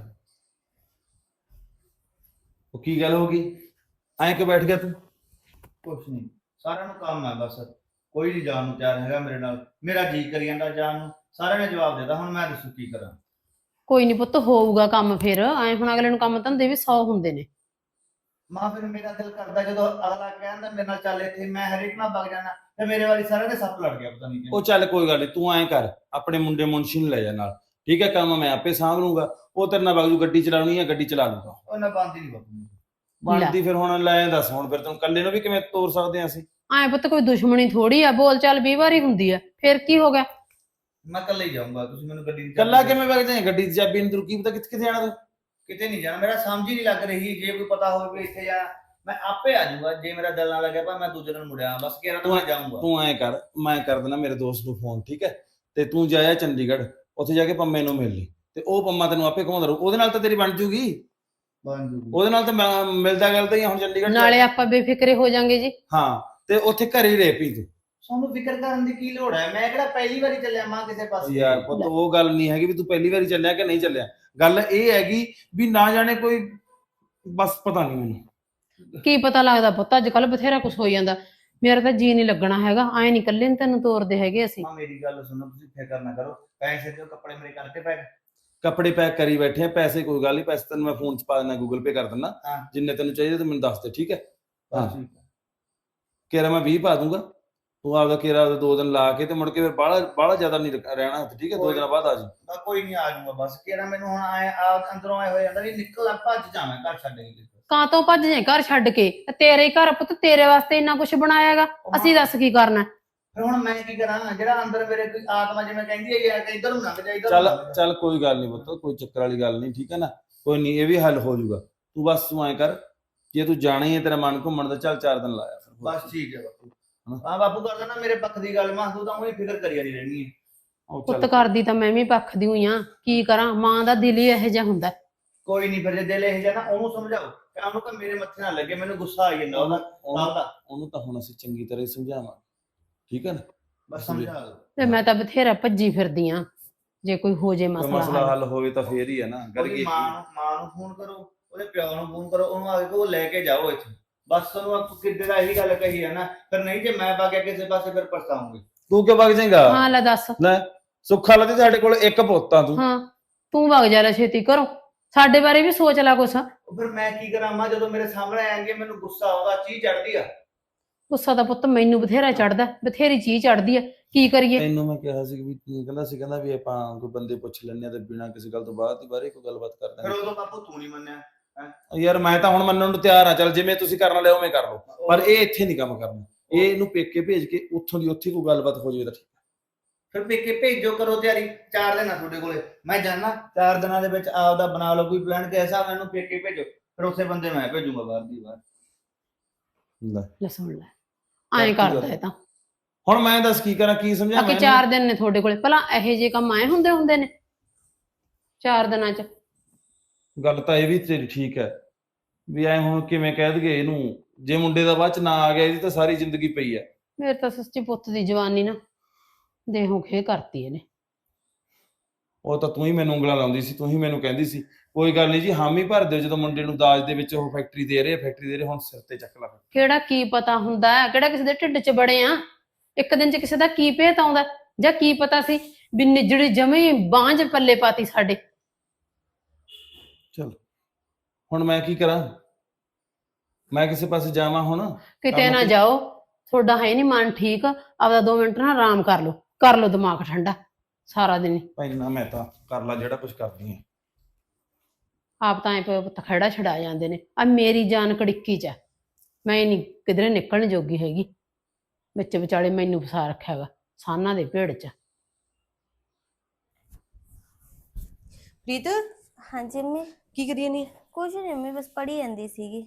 ਉਹ ਕੀ ਗੱਲ ਹੋ ਗਈ? ਐਂ ਕਿ ਬੈਠ ਗਿਆ ਤੂੰ? ਕੁਛ ਨਹੀਂ ਸਾਰਿਆਂ ਨੂੰ ਕੰਮ ਹੈ ਬਸ। ਕੋਈ ਨਹੀਂ ਜਾਣ ਨੂੰ ਤਿਆਰ ਹੈਗਾ ਮੇਰੇ ਨਾਲ। ਮੇਰਾ ਜੀ ਕਰੀ ਜਾਂਦਾ ਜਾਣ ਨੂੰ। ਸਾਰਿਆਂ ਨੇ ਜਵਾਬ ਦਿੱਤਾ ਹੁਣ ਮੈਂ ਦੱਸੂ ਕੀ ਕਰਾਂ। ਕੋਈ ਨਹੀਂ ਪੁੱਤ ਹੋਊਗਾ ਕੰਮ ਫਿਰ। ਐ ਹੁਣ ਅਗਲੇ ਨੂੰ ਕੰਮ ਧੰਦੇ ਵੀ 100 ਹੁੰਦੇ ਨੇ। ਮਾਂ ਫਿਰ ਮੇਰਾ ਦਿਲ ਕਰਦਾ ਜਦੋਂ ਅਗਲਾ ਕਹਿੰਦਾ ਮੇਰੇ ਨਾਲ ਚੱਲ ਇੱਥੇ ਮੈਂ ਹਰੇਕ ਨਾਲ ਵਗ ਜਾਣਾ ਤੇ ਮੇਰੇ ਵਾਲੀ ਸਾਰਿਆਂ ਦੇ ਸੱਪ ਲੜ ਗਿਆ ਪਤਾ ਨਹੀਂ ਉਹ ਕਿਉਂ ਚੱਲ ਕੋਈ ਗੱਲ ਨਹੀਂ ਤੂੰ ਐਂ ਕਰ ਆਪਣੇ ਮੁੰਡੇ ਮੁੰਸ਼ੀ ਨੂੰ ਲੈ ਜਾ ਨਾਲ। ਠੀਕ ਹੈ ਕੰਮ ਮੈਂ ਆਪੇ ਸਾਂਭ ਲੂੰਗਾ ਉਹ ਤੇਰੇ ਨਾਲ ਬਾਗੂ ਗੱਡੀ ਚਲਾਉਣੀ ਹੈ ਗੱਡੀ ਚਲਾ ਲੂੰਗਾ ਉਹ ਨਾ ਬੰਦ ਹੀ ਨਹੀਂ ਬਾਪੂ ਬਣਦੀ ਫਿਰ ਹੁਣ ਲੈ ਦੱਸ ਹੁਣ ਫਿਰ ਤੈਨੂੰ ਇਕੱਲੇ ਨੂੰ ਵੀ ਕਿਵੇਂ ਤੋਰ ਸਕਦੇ ਆ ਅਸੀਂ? ਐ ਪੁੱਤ ਕੋਈ ਦੁਸ਼ਮਣੀ ਥੋੜੀ ਆ ਬੋਲ ਚਾਲ 20 ਵਾਰੀ ਹੁੰਦੀ ਆ ਫਿਰ ਕੀ ਹੋ ਗਿਆ? ਮੈਂ ਇਕੱਲੇ ਹੀ ਜਾਊਂਗਾ ਤੁਸੀਂ ਮੈਨੂੰ ਗੱਡੀ ਦੀ ਇਕੱਲਾ ਚਾਬੀ ਕਿਵੇਂ ਵਗ ਜਾਏ? ਗੱਡੀ ਦੀ ਚਾਬੀ ਨੂੰ ਤੈਨੂੰ ਕੀ ਪਤਾ ਕਿੱਥੇ ਕਿੱਥੇ ਜਾਣਾ ਤੂੰ? ਕਿਤੇ ਨਹੀਂ ਜਾਣਾ ਮੇਰਾ ਸਮਝ ਹੀ ਨਹੀਂ ਲੱਗ ਰਹੀ ਜੇ ਕੋਈ ਪਤਾ ਹੋਵੇ ਵੀ ਇੱਥੇ ਜਾਣਾ ਮੈਂ ਆਪੇ ਆ ਜਾਊਂਗਾ ਜੇ ਮੇਰਾ ਦਿਲ ਨਾ ਲੱਗਿਆ ਪਰ ਮੈਂ ਦੂਜੇ ਦਿਨ ਮੁੜਿਆ ਬਸ ਕਿਹੜਾ ਤਾਂ ਜਾਊਂਗਾ। ਤੂੰ ਐਂ ਕਰ ਮੈਂ ਕਰ ਦੇਣਾ ਮੇਰੇ ਦੋਸਤ ਨੂੰ ਫੋਨ ਠੀਕ ਹੈ? ਤੇ ਤੂੰ ਜਾਇਆ ਚੰਡੀਗੜ੍ਹ। ਉੱਥੇ ਜਾ ਕੇ ਪੰਮੇ ਨੂੰ ਮਿਲ ਲਈ ਤੇ ਉਹ ਪੰਮਾ ਤੈਨੂੰ ਆਪੇ ਘੁਮਾਉਂਦਾ ਰਹੂ। ਉਹਦੇ ਨਾਲ ਤਾਂ ਤੇਰੀ ਬਣ ਜੂਗੀ। ਬਣ ਜੂਗੀ। ਉਹਦੇ ਨਾਲ ਤਾਂ ਮੈਂ ਮਿਲਦਾ ਗੱਲ ਤਾਂ ਹੀ ਆ ਹੁਣ ਚੰਡੀਗੜ੍ਹ ਨਾਲੇ ਆਪਾਂ ਬੇਫਿਕਰੇ ਹੋ ਜਾਾਂਗੇ ਜੀ। ਹਾਂ ਤੇ ਉੱਥੇ ਘਰੇ ਹੀ ਰਹਿ ਪਈ ਤੂੰ। ਤੁਹਾਨੂੰ ਫਿਕਰ ਕਰਨ ਦੀ ਕੀ ਲੋੜ ਹੈ? ਮੈਂ ਕਿਹੜਾ ਪਹਿਲੀ ਵਾਰੀ ਚੱਲਿਆ ਮਾਂ ਕਿਸੇ ਪਾਸੇ? ਯਾਰ ਪੁੱਤ ਉਹ ਗੱਲ ਨਹੀਂ ਹੈਗੀ ਵੀ ਤੂੰ ਪਹਿਲੀ ਵਾਰੀ ਚੱਲਿਆ ਕਿ ਨਹੀਂ ਚੱਲਿਆ। ਗੱਲ ਇਹ ਹੈਗੀ ਵੀ ਨਾ ਜਾਣੇ ਕੋਈ ਬਸ ਪਤਾ ਨਹੀਂ ਮੈਨੂੰ। ਕੀ ਪਤਾ ਲੱਗਦਾ ਪੁੱਤ ਅੱਜ ਕੱਲ ਬਥੇਰਾ ਕੁਝ ਹੋ ਜਾਂਦਾ। ਮੇਰਾ ਤਾਂ ਜੀ ਨਹੀਂ ਲੱਗਣਾ ਹੈਗਾ। ਐ ਨਹੀਂ ਕੱਲੇ ਨੂੰ ਤੈਨੂੰ ਤੋਰਦੇ ਹੈਗੇ ਅਸੀਂ। ਮਾਂ ਮੇਰੀ ਗੱਲ ਸੁਣੋ ਤੁਸੀਂ ਫਿਕਰ ਨਾ ਕਰੋ। ਪੈਸੇ ਦਿਓ ਕੱਪੜੇ ਮੇਰੇ ਕਰਕੇ ਪੈ ਕੱਪੜੇ ਪੈਕ ਕਰੀ ਬੈਠੇ ਆ ਪੈਸੇ ਕੋਈ ਗੱਲ ਨਹੀਂ ਪੈਸੇ ਤੈਨੂੰ ਮੈਂ ਫੋਨ 'ਚ ਪਾ ਦਿੰਦਾ ਗੂਗਲ ਪੇ ਕਰ ਦਿੰਦਾ। ਹਾਂ। ਜਿੰਨੇ ਤੈਨੂੰ ਚਾਹੀਦੇ ਤੂੰ ਮੈਨੂੰ ਦੱਸ ਦੇ ਠੀਕ ਹੈ? ਹਾਂ। ਠੀਕ ਹੈ। ਕੇਰਾ ਮੈਂ 20 ਪਾ ਦੂੰਗਾ। ਤੂੰ ਆਪਦਾ ਕੇਰਾ ਆਪਦਾ ਦੋ ਦਿਨ ਲਾ ਕੇ ਤੇ ਮੁੜ ਕੇ ਫਿਰ ਬਾਹਲਾ ਬਾਹਲਾ ਜ਼ਿਆਦਾ ਨਹੀਂ ਰਹਿ- ਰਹਿਣਾ ਠੀਕ ਹੈ? ਦੋ ਕੋਈ- ਦਿਨਾਂ ਬਾਅਦ ਆ ਜੀ ਤਾਂ ਕੋਈ ਨਹੀਂ ਆ ਜਾਊਂਗਾ ਬਸ। ਕਿਹੜਾ ਮੈਨੂੰ ਹੁਣ ਆਏ ਆ ਅੰਦਰੋਂ ਆਏ ਹੋ ਜਾਂਦਾ ਵੀ ਨਿਕਲ ਆ ਭੱਜ ਜਾਵਾਂ ਘਰ ਛੱਡ ਕੇ ਕਾਂ ਤੋਂ ਭੱਜ ਜਾਏ ਘਰ ਛੱਡ ਕੇ? ਤੇਰੇ ਘਰ ਪੁੱਤ ਤੇਰੇ ਵਾਸਤੇ ਇੰਨਾ ਕੁਝ ਬਣਾਇਆਗਾ ਅਸੀਂ ਦੱਸ ਕੀ ਕਰਨਾ? ਫਿਰ ਹੁਣ ਮੈਂ ਕੀ ਕਰਾਂ? ਜਿਹੜਾ ਅੰਦਰ ਮੇਰੇ ਕੋਈ ਆਤਮਾ ਜਿਵੇਂ ਕਹਿੰਦੀ ਹੈ ਯਾਰ ਕਿ ਇੱਧਰ ਨੂੰ ਲੰਘ ਜਾ ਇੱਧਰ ਚੱਲ ਨੂੰ। ਚੱਲ ਕੋਈ ਗੱਲ ਨਹੀਂ ਪੁੱਤ ਕੋਈ ਚੱਕਰ ਵਾਲੀ ਗੱਲ ਨਹੀਂ ਠੀਕ ਹੈ ਨਾ? ਕੋਈ ਨਹੀਂ ਇਹ ਵੀ ਹੱਲ ਹੋ ਜਾਊਗਾ। ਤੂੰ ਬਸ ਤੂੰ ਐਂ ਕਰ ਜੇ ਤੂੰ ਜਾਣਾ ਹੀ ਹੈ ਤੇਰਾ ਮਨ ਘੁੰਮਣ ਦਾ ਚੱਲ ਚਾਰ ਦਿਨ ਲਾਇਆ ਫਿਰ। ਬਸ ਠੀਕ ਹੈ ਬਾਪੂ। ਹਾਂ। ਬਾਪੂ ਕਰਦਾ ਨਾ ਮੇਰੇ ਪੱਖ ਦੀ ਗੱਲ ਮਾਂ ਤੂੰ ਤਾਂ ਉਹੀ ਫਿਕਰ ਕਰੀ ਜਾਂਦੀ ਰਹਿਣੀ ਹੈ। ਪੁੱਤ ਕਰਦੀ ਤਾਂ ਮੈਂ ਵੀ ਪੱਖਦੀ ਹੋਈ ਆ ਕੀ ਕਰਾਂ? ਮਾਂ ਦਾ ਦਿਲ ਹੀ ਇਹੋ ਜਿਹਾ ਹੁੰਦਾ। ਕੋਈ ਨਹੀਂ ਫਿਰ ਜੇ ਦਿਲ ਇਹ ਜਾਣਾ ਉਹਨੂੰ ਸਮਝਾਓ। ਕਿ ਉਹਨੂੰ ਤਾਂ ਮੇਰੇ ਮੱਥੇ ਨਾਲ ਲੱਗੇ ਮੈਨੂੰ ਗੁੱਸਾ ਆਈ ਜਾਂਦਾ ਉਹਦਾ ਉਹਨੂੰ ਤਾਂ ਹੁਣ ਅਸੀਂ ਚੰਗੀ ਤਰ੍ਹਾਂ ਹੀ ਸਮਝਾਵਾਂਗੇ। ਠੀਕ ਹੈ ਨਾ? ਬਸ ਸਮਝਾ ਦਿਓ ਤੇ ਮੈਂ ਤਾਂ ਬਥੇਰਾ ਭੱਜੀ ਫਿਰਦੀ ਆ ਜੇ ਕੋਈ ਹੋ ਜੇ ਕੋਈ ਮਸਲਾ ਮਸਲਾ ਹੱਲ। ਹੱਲ ਹੋਵੇ ਤਾਂ ਫੇਰ ਹੀ ਹੈ ਨਾ ਗੱਲ ਉਹਦੀ ਕੀ ਮਾਂ ਨੂੰ ਮਾਂ ਨੂੰ ਫੋਨ ਕਰੋ ਉਹਦੇ ਪਿਓ ਨੂੰ ਫੋਨ ਕਰੋ ਉਹਨੂੰ ਆ ਕੇ ਉਹ ਲੈ ਕੇ ਜਾਓ ਇੱਥੇ। ਬਸ ਤੁਹਾਨੂੰ ਆਪ ਕਿੱਦੇ ਦਾ ਇਹੀ ਗੱਲ ਕਹੀ ਹੈ ਨਾ ਫਿਰ ਨਹੀਂ ਜੇ ਮੈਂ ਬਾਗਿਆ ਕਿਸੇ ਪਾਸੇ ਫਿਰ ਪਛਤਾਉਂਗੇ। ਤੂੰ ਕਿਉਂ ਵਗ ਜਾਏਗਾ? ਹਾਂ ਲੈ ਦੱਸ। ਲੈ ਸੁੱਖਾ ਲੱਤੇ ਸਾਡੇ ਕੋਲ ਇੱਕ ਪੁੱਤ ਆ ਤੂੰ। ਹਾਂ ਤੂੰ ਵਗ ਜਾ ਲੈ ਛੇਤੀ ਕਰੋ। ਸਾਡੇ ਬਾਰੇ ਵੀ ਸੋਚ ਲੈ ਕੁਛ। ਉਹ ਫਿਰ ਮੈਂ ਕੀ ਕਰਾਂ ਮਾਂ ਜਦੋਂ ਮੇਰੇ ਸਾਹਮਣੇ ਆਏਂਗੇ ਮੈਨੂੰ ਗੁੱਸਾ ਆਉਂਦਾ ਚੀਜ਼ ਚੜਦੀ ਆ। ਗੁੱਸਾ ਤਾਂ ਪੁੱਤ ਮੈਨੂੰ ਬਥੇਰਾ ਚੜਦਾ ਬਥੇਰੀ ਚੀਜ਼ ਚੜਦੀ ਆ ਕੀ ਕਰੀਏ? ਤੈਨੂੰ ਮੈਂ ਕਿਹਾ ਸੀ ਵੀ ਤੂੰ ਕਹਿੰਦਾ ਸੀ ਕਹਿੰਦਾ ਵੀ ਆਪਾਂ ਕੋਈ ਬੰਦੇ ਪੁੱਛ ਲੈਣੇ ਆ ਤੇ ਬਿਨਾਂ ਕਿਸੇ ਗੱਲ ਤੋਂ ਬਾਅਦ ਹੀ ਬਾਰੇ ਕੋਈ ਗੱਲਬਾਤ ਕਰ ਫਿਰ ਦਾਂਗੇ ਉਦੋਂ ਬਾਪੂ ਤੂੰ ਨਹੀਂ ਮੰਨਿਆ ਯਾਰ ਮੈਂ ਤਾਂ ਹੁਣ ਮੰਨਣ ਨੂੰ ਤਿਆਰ ਆ ਚੱਲ ਜਿਵੇਂ ਤੁਸੀਂ ਕਰਨ ਵਾਲੇ ਉਵੇਂ ਕਰ ਲਓ। ਪਰ ਇਹ ਇੱਥੇ ਨਹੀਂ ਕੰਮ ਕਰਨਾ। ਇਹ ਇਹਨੂੰ ਪੇਕੇ ਭੇਜ ਕੇ ਉੱਥੋਂ ਦੀ ਉੱਥੇ ਕੋਈ ਗੱਲਬਾਤ ਹੋ ਜਾਵੇ ਤਾਂ ਠੀਕ ਫਿਰ ਪੇਕੇ ਭੇਜੋ ਕਰੋ ਤਿਆਰੀ ਚਾਰ ਦਿਨ ਆ ਤੁਹਾਡੇ ਕੋਲੇ। ਮੈਂ ਜਾਣਾ। ਚਾਰ ਦਿਨਾਂ ਦੇ ਵਿੱਚ ਆਪਦਾ ਬਣਾ ਲਓ ਕੋਈ ਪਲਾਨ ਕਿਹਦਾ ਮੈਨੂੰ ਪੇਕੇ ਭੇਜੋ। ਫਿਰ ਉਸੇ ਬੰਦੇ ਮੈਂ ਭੇਜੂਗਾ ਬਾਹਰ ਦੀ ਬਾਹਰ। ਲੈ ਲੈ ਸੁਣ ਲੈ। ਐਂ ਕਰਦਾ ਇਹ ਤਾਂ। ਹੁਣ ਮੈਂ ਦੱਸ ਕੀ ਕਰਾਂ ਕੀ ਸਮਝਾਵਾਂ ਬਾਕੀ ਚਾਰ ਦਿਨ ਨੇ ਤੁਹਾਡੇ ਕੋਲੇ। ਭਲਾ ਇਹੋ ਜਿਹੇ ਕੰਮ ਆਏ ਹੁੰਦੇ ਹੁੰਦੇ ਨੇ? ਚਾਰ ਦਿਨਾਂ ਚ। ਗੱਲ ਤਾਂ ਇਹ ਵੀ ਤੇਰੀ ਠੀਕ ਹੈ ਵੀ ਐ ਹੁਣ ਕਿਵੇਂ ਕਹਿ ਦਈਏ ਇਹਨੂੰ? ਜੇ ਮੁੰਡੇ ਦਾ ਬਾਅਦ ਚ ਨਾ ਆ ਗਿਆ ਇਹਦੀ ਤਾਂ ਸਾਰੀ ਜ਼ਿੰਦਗੀ ਪਈ ਹੈ। ਮੇਰੇ ਤਾਂ ਸੱਚੀ ਪੁੱਤ ਦੀ ਜਵਾਨੀ ਨਾ ਦੇਹੋਂ ਖੇ ਕਰਤੀ ਇਹਨੇ। ਉਹ ਤਾਂ ਤੂੰ ਹੀ ਮੈਨੂੰ ਉਂਗਲਾਂ ਲਾਉਂਦੀ ਸੀ ਤੂੰ ਹੀ ਮੈਨੂੰ ਕਹਿੰਦੀ ਸੀ ਕੋਈ ਗੱਲ ਨਹੀਂ ਜੀ ਹਾਮੀ ਭਰ ਦਿਓ ਜਦੋਂ ਮੁੰਡੇ ਨੂੰ ਦਾਜ ਦੇ ਵਿੱਚ ਉਹ ਫੈਕਟਰੀ ਦੇ ਰਹੇ ਫੈਕਟਰੀ ਦੇ ਰਹੇ ਹੁਣ ਸਿਰ ਤੇ ਚੱਕ ਲਾ ਕਿਹੜਾ ਕੀ ਪਤਾ ਹੁੰਦਾ ਹੈ, ਕਿਹੜਾ ਕਿਸੇ ਦੇ ਢਿੱਡ 'ਚ ਬੜੇ ਆ? ਇੱਕ ਦਿਨ 'ਚ ਕਿਸੇ ਦਾ ਕੀ ਭੇਤ ਆਉਂਦਾ ਜਾਂ ਕੀ ਪਤਾ ਸੀ ਵੀ ਨਿਜੜੀ ਜਮੇ ਬਾਂਝ ਪੱਲੇ ਪਾਤੀ ਸਾਡੇ? ਚਲ ਹੁਣ ਮੈਂ ਕੀ ਕਰਾਂ? ਮੈਂ ਕਿਸੇ ਪਾਸੇ ਜਾਵਾਂ ਹੁਣ? ਕਿਤੇ ਕੰਮ ਨਾ ਤੇ- ਜਾਓ ਤੁਹਾਡਾ ਹੈ ਨਹੀਂ ਮਨ ਠੀਕ ਆਪਦਾ 2 ਮਿੰਟ ਨਾ ਆਰਾਮ ਕਰ ਲਓ। ਕਰ ਲਓ ਦਿਮਾਗ ਠੰਡਾ ਸਾਰਾ ਦਿਨ ਹੀ। ਮੈਂ ਤਾਂ ਕਰ ਲਾ ਜਿਹੜਾ ਕੁਝ ਕਰਦੀ ਹੈ ਆਪ ਤਾਂ ਐ ਤਖੜਾ ਛਡਾ ਜਾਂਦੇ ਨੇ। ਆ ਮੇਰੀ ਜਾਨ ਕੜਿੱਕੀ 'ਚ ਮੈਂ ਨਹੀਂ ਕਿਧਰੇ ਨਿਕਲਣ ਜੋਗੀ ਹੈਗੀ। ਵਿੱਚ ਵਿਚਾਲੇ ਮੈਨੂੰ ਫਸਾ ਰੱਖਿਆ ਹੈਗਾ ਸਾਨਾਂ ਦੇ ਭੇੜ 'ਚ। ਪ੍ਰੀਤ? ਹਾਂਜੀ ਮੰਮੀ। ਕੀ ਕਰੀਏ ਨਹੀਂ ਕੁਝ ਨਹੀਂ ਮੰਮੀ ਬਸ ਪੜ੍ਹੀ ਜਾਂਦੀ ਸੀਗੀ।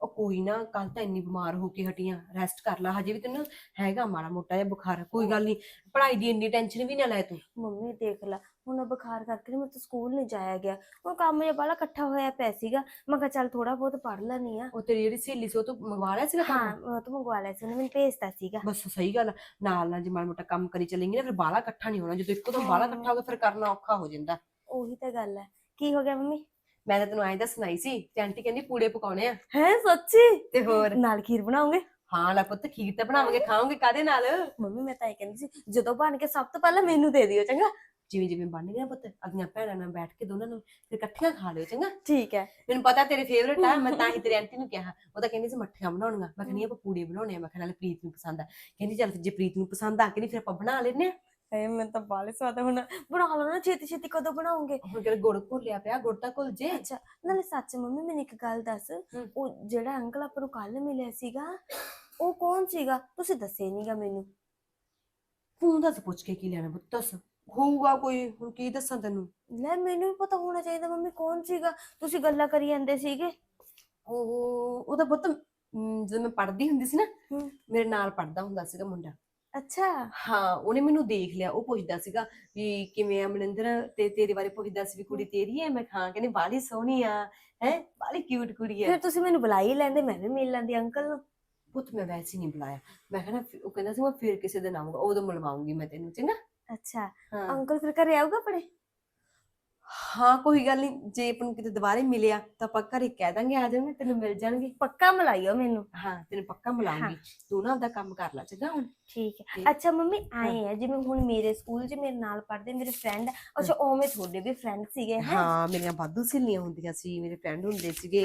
ਉਹ ਕੋਈ ਨਾ ਕੱਲ ਤਾਂ ਇੰਨੀ ਬਿਮਾਰ ਹੋ ਕੇ ਹਟੀਆਂ ਰੈਸਟ ਕਰ ਲੈ ਹਜੇ ਵੀ ਤੈਨੂੰ ਹੈਗਾ ਮਾੜਾ ਮੋਟਾ ਜਿਹਾ ਬੁਖਾਰ ਕੋਈ ਗੱਲ ਨਹੀਂ ਪੜ੍ਹਾਈ ਦੀ ਇੰਨੀ ਟੈਨਸ਼ਨ ਵੀ ਨਾ ਲੈ ਤੂੰ। ਮੰਮੀ ਦੇਖ ਲੈ ਹੁਣ ਬੁਖਾਰ ਕਰਕੇ ਨਾ ਮੈਂ ਤਾਂ ਸਕੂਲ ਨਹੀਂ ਜਾਇਆ ਗਿਆ ਹੁਣ ਕੰਮ ਜਿਹਾ ਬਾਲਾ ਇਕੱਠਾ ਹੋਇਆ ਪਿਆ ਸੀਗਾ ਮੈਂ ਕਿਹਾ ਚੱਲ ਥੋੜਾ ਬਹੁਤ ਪੜ੍ਹ ਲੈਣੀ ਆ। ਉਹ ਤੇਰੀ ਜਿਹੜੀ ਸਹੇਲੀ ਸੀ ਉਹ ਤੋਂ ਮੰਗਵਾ ਲਿਆ ਸੀਗਾ ਹਾਂ ਕੰਮ ਉਹ ਤਾਂ ਮੰਗਵਾ ਲਿਆ ਸੀ ਉਹਨੇ ਮੈਨੂੰ ਭੇਜਤਾ ਸੀਗਾ। ਬਸ ਸਹੀ ਗੱਲ ਆ। ਨਾਲ ਨਾਲ ਜੇ ਮਾੜਾ ਮੋਟਾ ਕੰਮ ਕਰੀ ਚੱਲੇਂਗੇ ਨਾ ਫਿਰ ਬਾਲਾ ਇਕੱਠਾ ਨਹੀਂ ਹੋਣਾ ਜਦੋਂ ਇੱਕੋ ਦਮ ਬਾਲਾ ਇਕੱਠਾ ਹੋ ਗਿਆ ਫਿਰ ਕਰਨਾ ਔਖਾ ਹੋ ਜਾਂਦਾ। ਉਹੀ ਤਾਂ ਗੱਲ ਹੈ ਕੀ ਹੋ ਗਿਆ ਮੰਮੀ? ਮੈਂ ਤਾਂ ਤੈਨੂੰ ਐਂ ਦੱਸਣਾਈ ਸੀ ਤੇ ਆਂਟੀ ਕਹਿੰਦੀ ਪੂੜੇ ਪਕਾਉਣੇ ਆ। ਹੈ ਸੱਚੀ? ਤੇ ਹੋਰ? ਨਾਲ ਖੀਰ ਬਣਾਉਂਗੇ ਹਾਂ ਲੈ ਪੁੱਤ ਖੀਰ ਤਾਂ ਬਣਾਵਾਂਗੇ ਖਾਵਾਂਗੇ ਕਾਦੇ ਨਾਲ? ਮੰਮੀ ਮੈਂ ਤਾਂ ਇਹ ਕਹਿੰਦੀ ਸੀ ਜਦੋਂ ਬਣ ਕੇ ਸਭ ਤੋਂ ਪਹਿਲਾਂ ਮੈਨੂੰ ਦੇ ਦਿਓ ਚੰਗਾ? ਜਿਵੇਂ ਜਿਵੇਂ ਬਣ ਗਿਆ ਪੁੱਤ ਅਗੀਆਂ ਭੈਣਾਂ ਨਾਲ ਬੈਠ ਕੇ ਦੋਨਾਂ ਨੂੰ ਫਿਰ ਇਕੱਠੀਆਂ ਖਾ ਲਿਓ ਚੰਗਾ? ਠੀਕ ਹੈ। ਮੈਨੂੰ ਪਤਾ ਤੇਰੇ ਫੇਵਰੇਟ ਆ ਮੈਂ ਤਾਂ ਹੀ ਤੇਰੀ ਆਂਟੀ ਨੂੰ ਕਿਹਾ ਉਹ ਤਾਂ ਕਹਿੰਦੀ ਸੀ ਮੱਠੀਆਂ ਬਣਾਉਣੀਆਂ ਮੈਂ ਕਹਿੰਦੀ ਆਪਾਂ ਪੂੜੇ ਬਣਾਉਣੇ ਆ ਮੈਂ ਕਿਹਾ ਨਾਲੇ ਪ੍ਰੀਤ ਨੂੰ ਪਸੰਦ ਆ। ਕਹਿੰਦੀ ਚੱਲ ਜੇ ਪ੍ਰੀਤ ਨੂੰ ਪਸੰਦ ਆ ਕੇ ਨਹੀਂ ਫਿਰ ਆਪਾਂ ਬਣਾ ਲੈਨੇ ਆ। ਏ ਮੈਂ ਤਾਂ ਬਾਲੇ ਸਵਾਦ ਹੁਣ ਬਣਾ ਲਓ ਨਾ ਛੇਤੀ ਛੇਤੀ ਕਦੋਂ ਬਣਾਉਂਗੇ? ਹੁਣ ਕਿਹੜਾ ਗੁੜ ਘੋਲਿਆ ਪਿਆ ਗੁੜ ਤਾਂ ਘੁਲ ਜੇ। ਅੱਛਾ ਨਾਲੇ ਸੱਚ ਮੰਮੀ ਮੈਨੂੰ ਇੱਕ ਗੱਲ ਦੱਸ। ਉਹ ਜਿਹੜਾ ਅੰਕਲ ਆਪਾਂ ਨੂੰ ਕੱਲ ਮਿਲਿਆ ਸੀਗਾ ਉਹ ਕੌਣ ਸੀਗਾ? ਤੁਸੀਂ ਦੱਸੇ ਨਹੀਂਗਾ ਮੈਨੂੰ। ਤੂੰ ਦੱਸ ਪੁੱਛ ਕੇ ਕੀ ਲੈਣਾ ਪੁੱਤ ਦੱਸ। ਹੋਊਗਾ ਕੋਈ ਹੁਣ ਕੀ ਦੱਸਾਂ ਤੈਨੂੰ? ਲੈ ਮੈਨੂੰ ਵੀ ਪਤਾ ਹੋਣਾ ਚਾਹੀਦਾ ਮੰਮੀ ਕੌਣ ਸੀਗਾ? ਤੁਸੀਂ ਗੱਲਾਂ ਕਰੀ ਜਾਂਦੇ ਸੀਗੇ। ਉਹ ਉਹਦਾ ਪੁੱਤ ਜਦੋਂ ਮੈਂ ਪੜ੍ਹਦੀ ਹੁੰਦੀ ਸੀ ਨਾ ਹਮ। ਮੇਰੇ ਨਾਲ ਪੜ੍ਹਦਾ ਹੁੰਦਾ ਸੀਗਾ ਮੁੰਡਾ। ਅੱਛਾ। ਹਾਂ ਉਹਨੇ ਮੈਨੂੰ ਦੇਖ ਲਿਆ ਉਹ ਪੁੱਛਦਾ ਸੀਗਾ ਵੀ ਕਿਵੇਂ ਆ ਮਨਿੰਦਰ? ਤੇ ਤੇਰੇ ਬਾਰੇ ਪੁੱਛਦਾ ਸੀ ਵੀ ਕੁੜੀ ਤੇਰੀ ਹੈ? ਮੈਂ ਹਾਂ ਕਹਿੰਦੇ ਬਾਲੀ ਸੋਹਣੀ ਆ ਹੈ ਬਾਲੀ ਕਿਊਟ ਕੁੜੀ ਹੈ। ਫਿਰ ਤੁਸੀਂ ਮੈਨੂੰ ਬੁਲਾ ਹੀ ਲੈਂਦੇ ਮੈਂ ਵੀ ਮਿਲ ਲੈਂਦੀ ਅੰਕਲ ਨੂੰ। ਪੁੱਤ ਮੈਂ ਵੈਸੇ ਹੀ ਨਹੀਂ ਬੁਲਾਇਆ। ਮੈਂ ਕਹਿੰਦਾ ਉਹ ਕਹਿੰਦਾ ਸੀ ਮੈਂ ਫਿਰ ਕਿਸੇ ਦਿਨ ਆਉਂਗਾ ਉਦੋਂ ਮਿਲਵਾਉਂਗੀ ਮੈਂ ਤੈਨੂੰ ਚੰਗਾ? ਅੱਛਾ ਹਾਂ। ਅੰਕਲ ਫਿਰ ਘਰੇ ਆਊਗਾ ਪੜੇ ਹਾਂ ਕੋਈ ਗੱਲ ਨਹੀਂ ਜੇ ਆਪਾਂ ਨੂੰ ਕਿਤੇ ਦੁਬਾਰੇ ਮਿਲਿਆ ਤਾਂ ਆਪਾਂ ਘਰੇ ਕਹਿ ਦਾਂਗੇ ਆ ਜਾਵਾਂਗੇ ਤੈਨੂੰ ਮਿਲ ਜਾਣਗੇ। ਪੱਕਾ ਮਿਲਾਇਓ ਮੈਨੂੰ। ਹਾਂ ਤੈਨੂੰ ਪੱਕਾ ਮਿਲਾਉਂਗੀ ਤੂੰ ਨਾ ਆਪਦਾ ਕੰਮ ਕਰ ਲੈ ਚੰਗਾ ਹੁਣ? ਠੀਕ ਹੈ। ਅੱਛਾ ਮੰਮੀ ਆਏ ਹੈ। ਜਿਵੇਂ ਹੁਣ ਮੇਰੇ ਸਕੂਲ 'ਚ ਮੇਰੇ ਨਾਲ ਪੜ੍ਹਦੇ ਮੇਰੇ ਫਰੈਂਡ ਅੱਛਾ ਉਵੇਂ ਤੁਹਾਡੇ ਵੀ ਫਰੈਂਡ ਸੀਗੇ ਹੈ ਹਾਂ ਮੇਰੀਆਂ ਵਾਧੂ ਸਹੇਲੀਆਂ ਹੁੰਦੀਆਂ ਸੀ ਮੇਰੇ ਫਰੈਂਡ ਹੁੰਦੇ ਸੀਗੇ।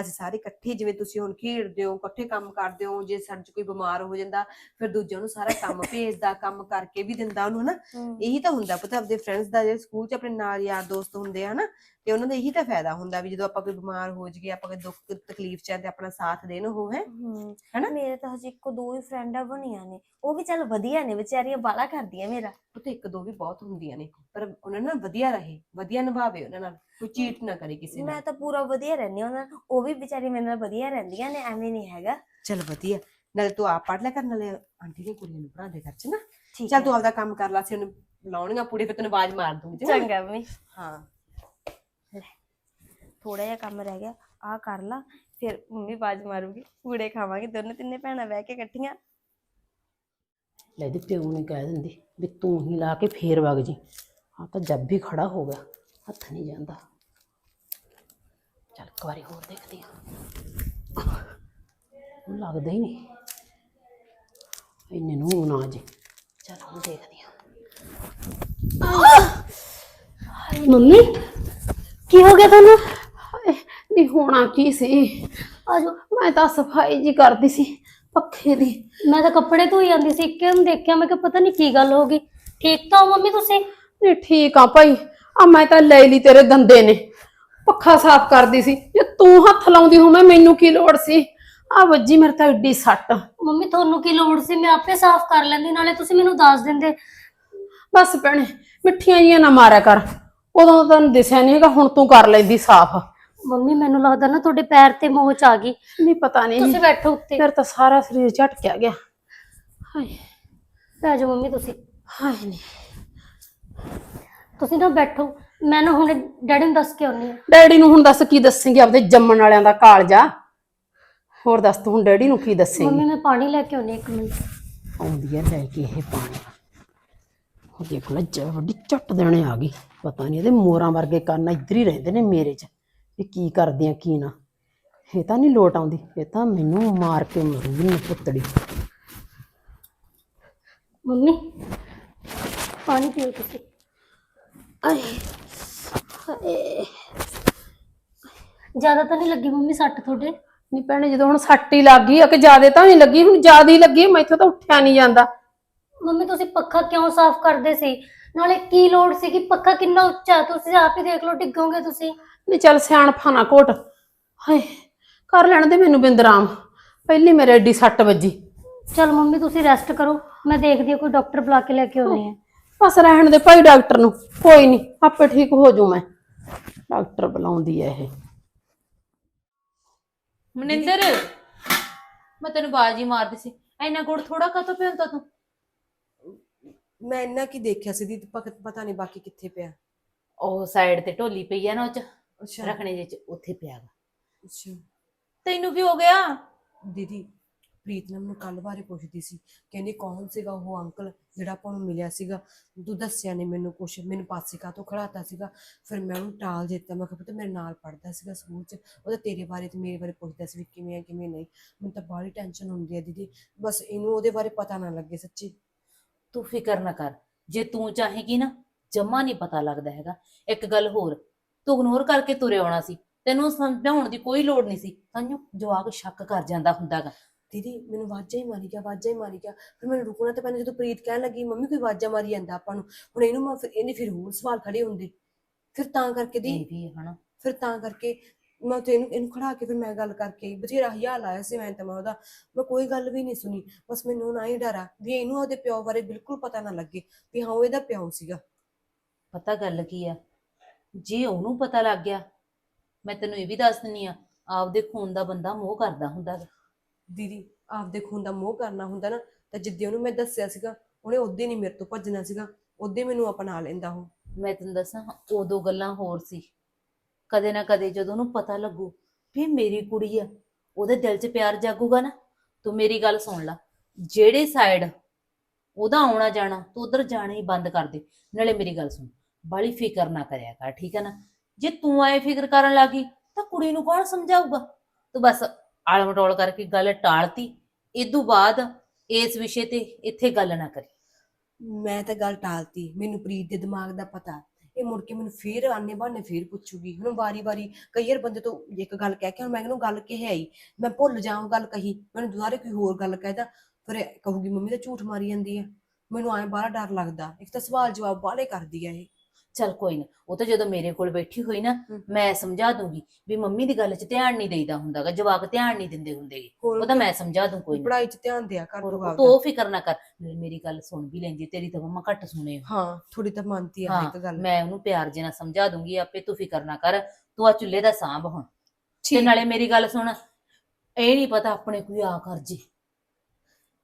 ਅਸੀਂ ਸਾਰੇ ਇਕੱਠੇ ਜਿਵੇਂ ਤੁਸੀਂ ਹੁਣ ਖੇਡਦੇ ਹੋ ਇਕੱਠੇ ਕੰਮ ਕਰਦੇ ਹੋ ਜੇ ਸਾਡੇ ਚ ਕੋਈ ਬਿਮਾਰ ਹੋ ਜਾਂਦਾ ਫਿਰ ਦੂਜਿਆਂ ਨੂੰ ਸਾਰਾ ਕੰਮ [LAUGHS] ਭੇਜਦਾ ਕੰਮ ਕਰਕੇ ਵੀ ਦਿੰਦਾ ਉਹਨੂੰ ਹਨਾ? ਇਹੀ ਤਾਂ ਹੁੰਦਾ ਪਤਾ ਆਪਦੇ ਫਰੈਂਡਸ ਦਾ ਜੇ ਸਕੂਲ 'ਚ ਆਪਣੇ ਨਾਲ ਯਾਰ ਦੋਸਤ ਹੁੰਦੇ ਆ ਹਨਾ? ਤੇ ਉਹਨਾਂ ਦਾ ਇਹੀ ਤਾਂ ਫਾਇਦਾ ਹੁੰਦਾ ਵੀ ਜਦੋਂ ਆਪਾਂ ਕੋਈ ਬਿਮਾਰ ਹੋ ਜਾਈਏ ਆਪਾਂ ਕੋਈ ਦੁੱਖ ਤਕਲੀਫ ਚ ਆ ਤੇ ਆਪਣਾ ਸਾਥ ਦੇਣ ਉਹ ਹੈ? ਹੂੰ ਹੈਨਾ? ਮੇਰੇ ਤਾਂ ਹਜੇ ਇੱਕੋ ਦੋ ਹੀ ਫਰੈਂਡਾਂ ਬਣੀਆਂ ਨੇ। ਉਹ ਵੀ ਚੱਲ ਵਧੀਆ ਨੇ ਵਿਚਾਰੀਆਂ ਬਾਲਾ ਕਰਦੀਆਂ ਮੇਰਾ। ਉਹ ਤੇ ਇੱਕ ਦੋ ਵੀ ਬਹੁਤ ਹੁੰਦੀਆਂ ਨੇ ਪਰ ਉਹਨਾਂ ਨਾਲ ਵਧੀਆ ਰਹੇ ਵਧੀਆ ਨਿਭਾਵੇ ਉਹਨਾਂ ਨਾਲ। ਕੋਈ ਚੀਟ ਨਾ ਕਰੇ ਕਿਸੇ ਮੈਂ ਨਾਲ। ਤਾਂ ਪੂਰਾ ਵਧੀਆ ਰਹਿੰਦੀ ਹਾਂ ਉਹਨਾਂ ਨਾਲ। ਉਹ ਵੀ ਵਿਚਾਰੀ ਮੇਰੇ ਨਾਲ ਵਧੀਆ ਰਹਿੰਦੀਆਂ ਨੇ ਐਵੇਂ ਨਹੀਂ ਹੈਗਾ। ਚਲ ਵਧੀਆ। ਨਾਲੇ ਤੂੰ ਆਪ ਪੜ ਲੈ ਕਰ ਨਾਲੇ ਆਂਟੀ ਦੀ ਕੁੜੀਆਂ ਨੂੰ ਪੜਾ ਦੇ ਠੀਕ ਚੱਲ ਹੈ। ਤੂੰ ਆਪਦਾ ਕੰਮ ਕਰ ਲਾ ਸੀ ਉਹਨੂੰ ਲਾਉਣੀਆਂ ਪੂੜੇ ਫਿਰ ਤੈਨੂੰ ਆਵਾਜ਼ ਮਾਰ ਦੂੰਗੀ ਚੰਗਾ? ਚੰਗਾ ਮੰਮੀ। ਹਾਂ। ਥੋੜਾ ਜਿਹਾ ਕੰਮ ਰਹਿ ਗਿਆ ਆਹ ਕਰ ਲਾ ਫਿਰ ਮੰਮੀ ਬਾਜ ਮਾਰੂਗੀ ਪੂੜੇ ਖਾਵਾਂਗੇ ਦੋਨੇ ਤਿੰਨੇ ਭੈਣਾਂ ਬਹਿ ਕੇ ਇਕੱਠੀਆਂ। ਲੈ ਇਹਦੇ ਪਿਓ ਨੇ ਕਹਿ ਦਿੰਦੀ ਵੀ ਤੂੰ ਹੀ ਲਾ ਕੇ ਫੇਰ ਵਗ ਜੀ। ਆ ਤਾਂ ਜੱਬ ਵੀ ਖੜਾ ਹੋ ਗਿਆ ਹੱਥ ਨਹੀਂ ਜਾਂਦਾ। ਚੱਲ ਇੱਕ ਵਾਰੀ ਹੋਰ ਦੇਖਦੀ ਆ ਉਹ ਲੱਗਦਾ ਹੀ ਨਹੀਂ ਇੰਨੇ ਨੂੰ ਨਾ ਜੇ। ਚੱਲ ਹੁਣ ਦੇਖਦੀ ਆ ਮੰਮੀ ਕੀ ਹੋ ਗਿਆ ਤੁਹਾਨੂੰ? ਨਹੀਂ ਹੋਣਾ ਕੀ ਸੀ? ਆਜੋ ਮੈਂ ਤਾਂ ਸਫ਼ਾਈ ਜੀ ਕਰਦੀ ਸੀ ਪੱਖੇ ਦੀ। ਮੈਂ ਤਾਂ ਕੱਪੜੇ ਧੋਈ ਜਾਂਦੀ ਸੀ ਇੱਕਦਮ ਦੇਖਿਆ ਮੈਂ ਕਿ ਪਤਾ ਨਹੀਂ ਕੀ ਗੱਲ ਹੋ ਗਈ। ਠੀਕ ਤਾਂ ਹੋ ਮੰਮੀ ਤੁਸੀਂ? ਨਹੀਂ ਠੀਕ ਆ ਭਾਈ। ਆ ਮੈਂ ਤਾਂ ਲੈ ਲਈ ਤੇਰੇ ਦੰਦੇ ਨੇ। ਪੱਖਾ ਸਾਫ਼ ਕਰਦੀ ਸੀ। ਜੇ ਤੂੰ ਹੱਥ ਲਾਉਂਦੀ ਹੋਵੇਂ ਮੈਨੂੰ ਕੀ ਲੋੜ ਸੀ? ਆ ਵੱਜੀ ਮੇਰੇ ਤਾਂ ਏਡੀ ਸੱਟ। ਮੰਮੀ ਤੁਹਾਨੂੰ ਕੀ ਲੋੜ ਸੀ? ਮੈਂ ਆਪੇ ਸਾਫ਼ ਕਰ ਲੈਂਦੀ ਨਾਲੇ ਤੁਸੀਂ ਮੈਨੂੰ ਦੱਸ ਦਿੰਦੇ। ਬਸ ਭੈਣੇ ਮਿੱਠੀਆਂ ਜੀਆਂ ਨਾ ਮਾਰਿਆ ਕਰ। ਉਦੋਂ ਤਾਂ ਤੈਨੂੰ ਦਿਸਿਆ ਨਹੀਂ ਹੈਗਾ ਹੁਣ ਤੂੰ ਕਰ ਲੈਂਦੀ ਸਾਫ਼। ਮੰਮੀ ਮੈਨੂੰ ਲੱਗਦਾ ਨਾ ਤੁਹਾਡੇ ਪੈਰ ਤੇ ਮੋਚ ਆ ਗਈ। ਨਹੀਂ ਪਤਾ ਨਹੀਂ। ਤੁਸੀਂ ਬੈਠੋ ਉੱਤੇ। ਫਿਰ ਤਾਂ ਸਾਰਾ ਸਰੀਰ ਝਟਕਿਆ ਗਿਆ। ਹਾਏ ਜਾਓ ਮੰਮੀ ਤੁਸੀਂ। ਹਾਏ ਨਹੀਂ ਤੁਸੀਂ ਨਾ ਬੈਠੋ ਮੈਂ ਨਾ ਹੁਣ ਡੈਡੀ ਨੂੰ ਦੱਸ ਕੇ ਆਉਣੀ ਆ ਡੈਡੀ ਨੂੰ ਹੁਣ ਦੱਸ ਕੀ ਦੱਸੇਂਗੀ ਆਪਦੇ ਜੰਮਣ ਵਾਲਿਆਂ ਦਾ ਕਾਲਜਾ ਹੋਰ ਦੱਸ ਤੂੰ ਹੁਣ ਡੈਡੀ ਨੂੰ ਕੀ ਮੰਮੀ ਦੱਸੇਂਗੀ ਮੈਂ ਪਾਣੀ ਲੈ ਕੇ ਆਉਣੀ ਇੱਕ ਮਿੰਟ। ਆਉਂਦੀ ਆ ਲੈ ਕੇ ਇਹ ਪਾਣੀ। ਉਹ ਦੇਖ ਲੈ ਜੈ ਵੱਡੀ ਝੱਟ ਦੇਣੇ ਆ ਗਈ। ਪਤਾ ਨਹੀਂ ਇਹਦੇ ਮੋਰਾਂ ਵਰਗੇ ਕੰਨ ਇੱਧਰ ਹੀ ਰਹਿੰਦੇ ਨੇ ਮੇਰੇ 'ਚ। ਇਹ ਕੀ ਕਰਦੀਆਂ ਕੀ ਨਾ। ਇਹ ਤਾਂ ਨਹੀਂ ਲੋਟ ਆਉਂਦੀ। ਇਹ ਤਾਂ ਮੈਨੂੰ ਮਾਰ ਕੇ ਮਰੂਗੀ ਨਪੁੱਤੜੀ ਮੰਮੀ ਪਾਣੀ ਪੀਓ ਤੁਸੀਂ। ਆਏ ਹਾਏ। ਜ਼ਿਆਦਾ ਤਾਂ ਨਹੀਂ ਲੱਗੀ ਮੰਮੀ ਸੱਟ ਤੁਹਾਡੇ? ਨਹੀਂ ਭੈਣੇ ਜਦੋਂ ਹੁਣ ਸੱਟ ਹੀ ਲੱਗ ਗਈ ਆ ਕਿ ਜਿਆਦੇ ਤਾਂ ਨਹੀਂ ਲੱਗੀ ਹੁਣ ਜਿਆਦੀ ਲੱਗੀ ਮੈਥੋਂ ਤਾਂ ਉੱਠਿਆ ਨਹੀਂ ਜਾਂਦਾ। ਮੰਮੀ ਤੁਸੀਂ ਪੱਖਾ ਕਿਉਂ ਸਾਫ਼ ਕਰਦੇ ਸੀ? ਨਾਲੇ ਕੀ ਲੋੜ ਸੀ ਕਿ ਪੱਖਾ ਕਿੰਨਾ ਉੱਚਾ ਹੈ? ਤੁਸੀਂ ਆਪ ਹੀ ਦੇਖ ਲਓ ਡਿੱਗੋਗੇ ਤੁਸੀਂ। ਨਹੀਂ ਚੱਲ ਸਿਆਣਪਾ ਨਾ ਕੋਟ ਹਾਏ ਕਰ ਲੈਣ ਦੇ ਮੈਨੂੰ ਬਿੰਦਰਾਮ। ਪਹਿਲੀ ਮੇਰੇ ਏਡੀ ਸੱਟ ਵੱਜੀ। ਚਲ ਮੰਮੀ ਤੁਸੀਂ ਰੈਸਟ ਕਰੋ। ਮੈਂ ਦੇਖਦੀ ਹਾਂ ਕੋਈ ਡਾਕਟਰ ਬੁਲਾ ਕੇ ਲੈ ਕੇ ਆਉਣੀ ਹੈ। ਬਸ ਰਹਿਣ ਦੇ ਭਾਈ ਡਾਕਟਰ ਨੂੰ। ਕੋਈ ਨਹੀਂ ਆਪੇ ਠੀਕ ਹੋ ਜੂ ਮੈਂ। ਡਾਕਟਰ ਬੁਲਾਉਂਦੀ ਐ ਇਹ। ਮਨਿੰਦਰ ਮੈਂ ਤੈਨੂੰ ਬਾਜੀ ਮਾਰਦੀ ਸੀ। ਐਨਾ ਗੁੜ ਥੋੜਾ ਕਾਤੋਂ ਪਿਉਂਦਾ ਤੂੰ? ਮੈਂ ਇੰਨਾ ਕੀ ਦੇਖਿਆ ਸੀ ਦੀ ਪਤਾ ਨਹੀਂ ਬਾਕੀ ਕਿੱਥੇ ਪਿਆ। ਉਹ ਸਾਈਡ ਤੇ ਢੋਲੀ ਪਈ ਆ ਨਾ ਉਹ ਚ। ਅੱਛਾ। ਰੱਖਣੇ ਜਿਹੇ ਚ ਉੱਥੇ ਪਿਆ ਗਾ ਅੱਛਾ। ਤੈਨੂੰ ਕੀ ਹੋ ਗਿਆ? ਦੀਦੀ ਪ੍ਰੀਤ ਨੇ ਕੱਲ ਬਾਰੇ ਪੁੱਛਦੀ ਸੀ। ਕਹਿੰਦੀ ਕੌਣ ਸੀਗਾ ਉਹ ਅੰਕਲ ਜਿਹੜਾ ਆਪਾਂ ਨੂੰ ਮਿਲਿਆ ਸੀਗਾ? ਤੂੰ ਦੱਸਿਆ ਨਹੀਂ ਮੈਨੂੰ ਕੁਛ। ਮੈਨੂੰ ਪਾਸੇ ਕਾਹਤੋਂ ਖੜਾਤਾ ਸੀਗਾ? ਫਿਰ ਮੈਂ ਉਹਨੂੰ ਟਾਲ ਦਿੱਤਾ। ਮੈਂ ਕਿਹਾ ਪੁੱਤ ਮੇਰੇ ਨਾਲ ਪੜਦਾ ਸੀਗਾ ਸਕੂਲ 'ਚ। ਉਹ ਤਾਂ ਤੇਰੇ ਬਾਰੇ ਤੇ ਮੇਰੇ ਬਾਰੇ ਪੁੱਛਦਾ ਸੀ ਵੀ ਕਿਵੇਂ ਆ ਕਿਵੇਂ ਨਹੀਂ। ਮੈਨੂੰ ਤਾਂ ਬਾਹਲੀ ਟੈਨਸ਼ਨ ਹੁੰਦੀ ਹੈ ਦੀਦੀ। ਬਸ ਇਹਨੂੰ ਉਹਦੇ ਬਾਰੇ ਪਤਾ ਨਾ ਲੱਗੇ ਸੱਚੀ। ਤੂੰ ਫਿਕਰ ਨਾ ਕਰ। ਜੇ ਤੂੰ ਚਾਹੇਗੀ ਨਾ ਜਮਾ ਨਹੀਂ ਪਤਾ ਲੱਗਦਾ ਹੈਗਾ। ਇੱਕ ਗੱਲ ਹੋਰ ਤੂੰ ਇਗਨੋਰ ਕਰਕੇ ਤੁਰੇ ਆਉਣਾ ਸੀ। ਤੈਨੂੰ ਸਮਝਾਉਣ ਦੀ ਕੋਈ ਲੋੜ ਨਹੀਂ ਸੀ। ਸਾਨੂੰ ਜਵਾਕ ਸ਼ੱਕ ਕਰ ਜਾਂਦਾ ਹੁੰਦਾਗਾ। ਦੀਦੀ ਮੈਨੂੰ ਵਾਜਾਂ ਹੀ ਮਾਰੀ ਗਿਆ ਵਾਜਾਂ ਹੀ ਮਾਰੀ ਗਿਆ। ਫਿਰ ਮੈਨੂੰ ਰੁਕਣਾ ਤੇ ਪੈਣਾ ਜਦੋਂ ਪ੍ਰੀਤ ਕਹਿਣ ਲੱਗੀ ਮੰਮੀ ਕੋਈ ਵਾਜਾਂ ਮਾਰੀ ਜਾਂਦਾ ਆਪਾਂ ਨੂੰ। ਹੁਣ ਇਹਨੂੰ ਮੈਂ ਫਿਰ ਇਹਨੇ ਫਿਰ ਹੋਰ ਸਵਾਲ ਖੜੇ ਹੁੰਦੇ। ਫਿਰ ਤਾਂ ਕਰਕੇ ਦੀ ਇਹ ਵੀ ਹਨਾ। ਫਿਰ ਤਾਂ ਕਰਕੇ ਮੈਂ ਤੇ ਇਹਨੂੰ ਇਹਨੂੰ ਖੜਾ ਕੇ ਫਿਰ ਮੈਂ ਗੱਲ ਕਰਕੇ ਆਈ। ਬਥੇਰਾ ਹਿਆ ਲਾਇਆ ਸੀ ਮੈਂ ਤਾਂ ਮੈਂ ਉਹਦਾ। ਮੈਂ ਕੋਈ ਗੱਲ ਵੀ ਨਹੀਂ ਸੁਣੀ। ਬਸ ਮੈਨੂੰ ਨਾ ਹੀ ਡਰਾ ਵੀ ਇਹਨੂੰ ਉਹਦੇ ਪਿਓ ਬਾਰੇ ਬਿਲਕੁਲ ਪਤਾ ਨਾ ਲੱਗੇ ਵੀ ਹਾਂ ਉਹ ਇਹਦਾ ਪਿਓ ਸੀਗਾ। ਪਤਾ ਗੱਲ ਕੀ ਆ? ਜੇ ਉਹਨੂੰ ਪਤਾ ਲੱਗ ਗਿਆ ਮੈਂ ਤੈਨੂੰ ਇਹ ਵੀ ਦੱਸ ਦਿੰਨੀ ਆ ਆਪਦੇ ਖੂਨ ਦਾ ਬੰਦਾ ਮੋਹ ਕਰਦਾ ਹੁੰਦਾ ਗਾ। ਦੀਦੀ ਆਪਦੇ ਖੂਨ ਦਾ ਮੋਹ ਕਰਨਾ ਹੁੰਦਾ ਨਾ ਤਾਂ ਜਿੱਦੇ ਉਹਨੂੰ ਮੈਂ ਦੱਸਿਆ ਸੀਗਾ ਉਹਨੇ ਉਦੋਂ ਨਹੀਂ ਮੇਰੇ ਤੋਂ ਭੱਜਣਾ ਸੀਗਾ ਉਦੋਂ ਮੈਨੂੰ ਅਪਣਾ ਲੈਂਦਾ ਉਹ। ਮੈਂ ਤੈਨੂੰ ਦੱਸਾਂ ਉਦੋਂ ਗੱਲਾਂ ਹੋਰ ਸੀ। ਕਦੇ ਨਾ ਕਦੇ ਜਦੋਂ ਉਹਨੂੰ ਪਤਾ ਲੱਗੂ ਵੀ ਮੇਰੀ ਕੁੜੀ ਆ ਉਹਦੇ ਦਿਲ 'ਚ ਪਿਆਰ ਜਾਗੂਗਾ ਨਾ ਤੂੰ ਮੇਰੀ ਗੱਲ ਸੁਣ ਲੈ ਜਿਹੜੇ ਸਾਈਡ ਉਹਦਾ ਆਉਣਾ ਜਾਣਾ ਤੂੰ ਉਧਰ ਜਾਣਾ ਹੀ ਬੰਦ ਕਰ ਦੇ ਨਾਲੇ ਮੇਰੀ ਗੱਲ ਸੁਣ। ਬਾਲੀ ਫਿਕਰ ਨਾ ਕਰਿਆ ਕਰ, ਠੀਕ ਹੈ ਨਾ? ਜੇ ਤੂੰ ਆਏ ਫਿਕਰ ਕਰਨ ਲੱਗੀ ਤਾਂ ਕੁੜੀ ਨੂੰ ਕੌਣ ਸਮਝਾਊਗਾ? ਤੂੰ ਬਸ ਆਲ ਕਰਕੇ ਗੱਲ ਟਾਲਤੀ ਇਦੋਂ ਬਾਅਦ ਇਸ ਵਿਸ਼ੇ ਤੇ ਇੱਥੇ ਗੱਲ ਨਾ ਕਰੀ। ਮੈਂ ਤਾਂ ਗੱਲ ਟਾਲਤੀ, ਮੈਨੂੰ ਪ੍ਰੀਤ ਦੇ ਦਿਮਾਗ ਦਾ ਪਤਾ। ਇਹ ਮੁੜ ਕੇ ਮੈਨੂੰ ਫੇਰ ਆਨੇ ਬਹਾਨੇ ਫੇਰ ਪੁੱਛੂਗੀ। ਹੁਣ ਵਾਰੀ-ਵਾਰੀ ਕਈ ਵਾਰ ਬੰਦੇ ਤੋਂ ਇੱਕ ਗੱਲ ਕਹਿ ਕੇ ਹੁਣ ਮੈਂ ਇਹਨੂੰ ਗੱਲ ਕਿਹਾ ਹੀ, ਮੈਂ ਭੁੱਲ ਜਾਵਾਂ ਗੱਲ ਕਹੀ, ਮੈਨੂੰ ਦੁਬਾਰੇ ਕੋਈ ਹੋਰ ਗੱਲ ਕਹਿਦਾ ਫਿਰ ਇਹ ਕਹੂਗੀ, ਮੰਮੀ ਤਾਂ ਝੂਠ ਮਾਰੀ ਜਾਂਦੀ ਆ। ਮੈਨੂੰ ਐਂ ਬਾਹਲਾ ਡਰ ਲੱਗਦਾ। ਇੱਕ ਤਾਂ ਸਵਾਲ ਜਵਾਬ ਬਾਹਲੇ ਕਰਦੀ ਆ ਇਹ। ਚੱਲ ਕੋਈ ਨਾ ਉਹ ਤਾਂ ਜਦੋਂ ਮੇਰੇ ਕੋਲ ਬੈਠੀ ਹੋਈ ਨਾ। ਮੈਂ ਸਮਝਾ ਦੂੰਗੀ ਵੀ ਮੰਮੀ ਦੀ ਗੱਲ 'ਚ ਧਿਆਨ ਨਹੀਂ ਦੇਈਦਾ ਹੁੰਦਾਗਾ ਜਵਾਕ ਧਿਆਨ ਨਹੀਂ ਦਿੰਦੇ ਹੋਰ ਉਹ ਤਾਂ ਮੈਂ ਸਮਝਾ ਦੂੰ ਕੋਈ ਨਾ। ਪੜਾਈ 'ਚ ਧਿਆਨ ਦਿਆ ਕਰ ਤੂੰ ਤੂੰ ਆਪਦਾ। ਉਹ ਫਿਕਰ ਨਾ ਕਰ ਨਾਲੇ ਮੇਰੀ ਗੱਲ ਸੁਣ ਵੀ ਲੈਂਦੀ ਤੇਰੀ ਤਾਂ ਮੰਮਾ ਘੱਟ ਸੁਣੇ ਹਾਂ ਥੋੜੀ ਤਾਂ ਮੰਨਤੀ ਆ ਹਾਂ ਇੱਕ ਗੱਲ। ਮੈਂ ਉਹਨੂੰ ਪਿਆਰ ਜੇ ਨਾਲ ਸਮਝਾ ਦੂੰਗੀ ਆਪੇ ਤੂੰ ਫਿਕਰ ਨਾ ਕਰ ਤੂੰ ਆ ਚੁੱਲ੍ਹੇ ਦਾ ਸਾਂਭ ਹੁਣ। ਤੇ ਠੀਕ। ਨਾਲੇ ਮੇਰੀ ਗੱਲ ਸੁਣ ਇਹ ਨਹੀਂ ਪਤਾ ਆਪਣੇ ਕੋਈ ਆ ਕਰ ਜੇ।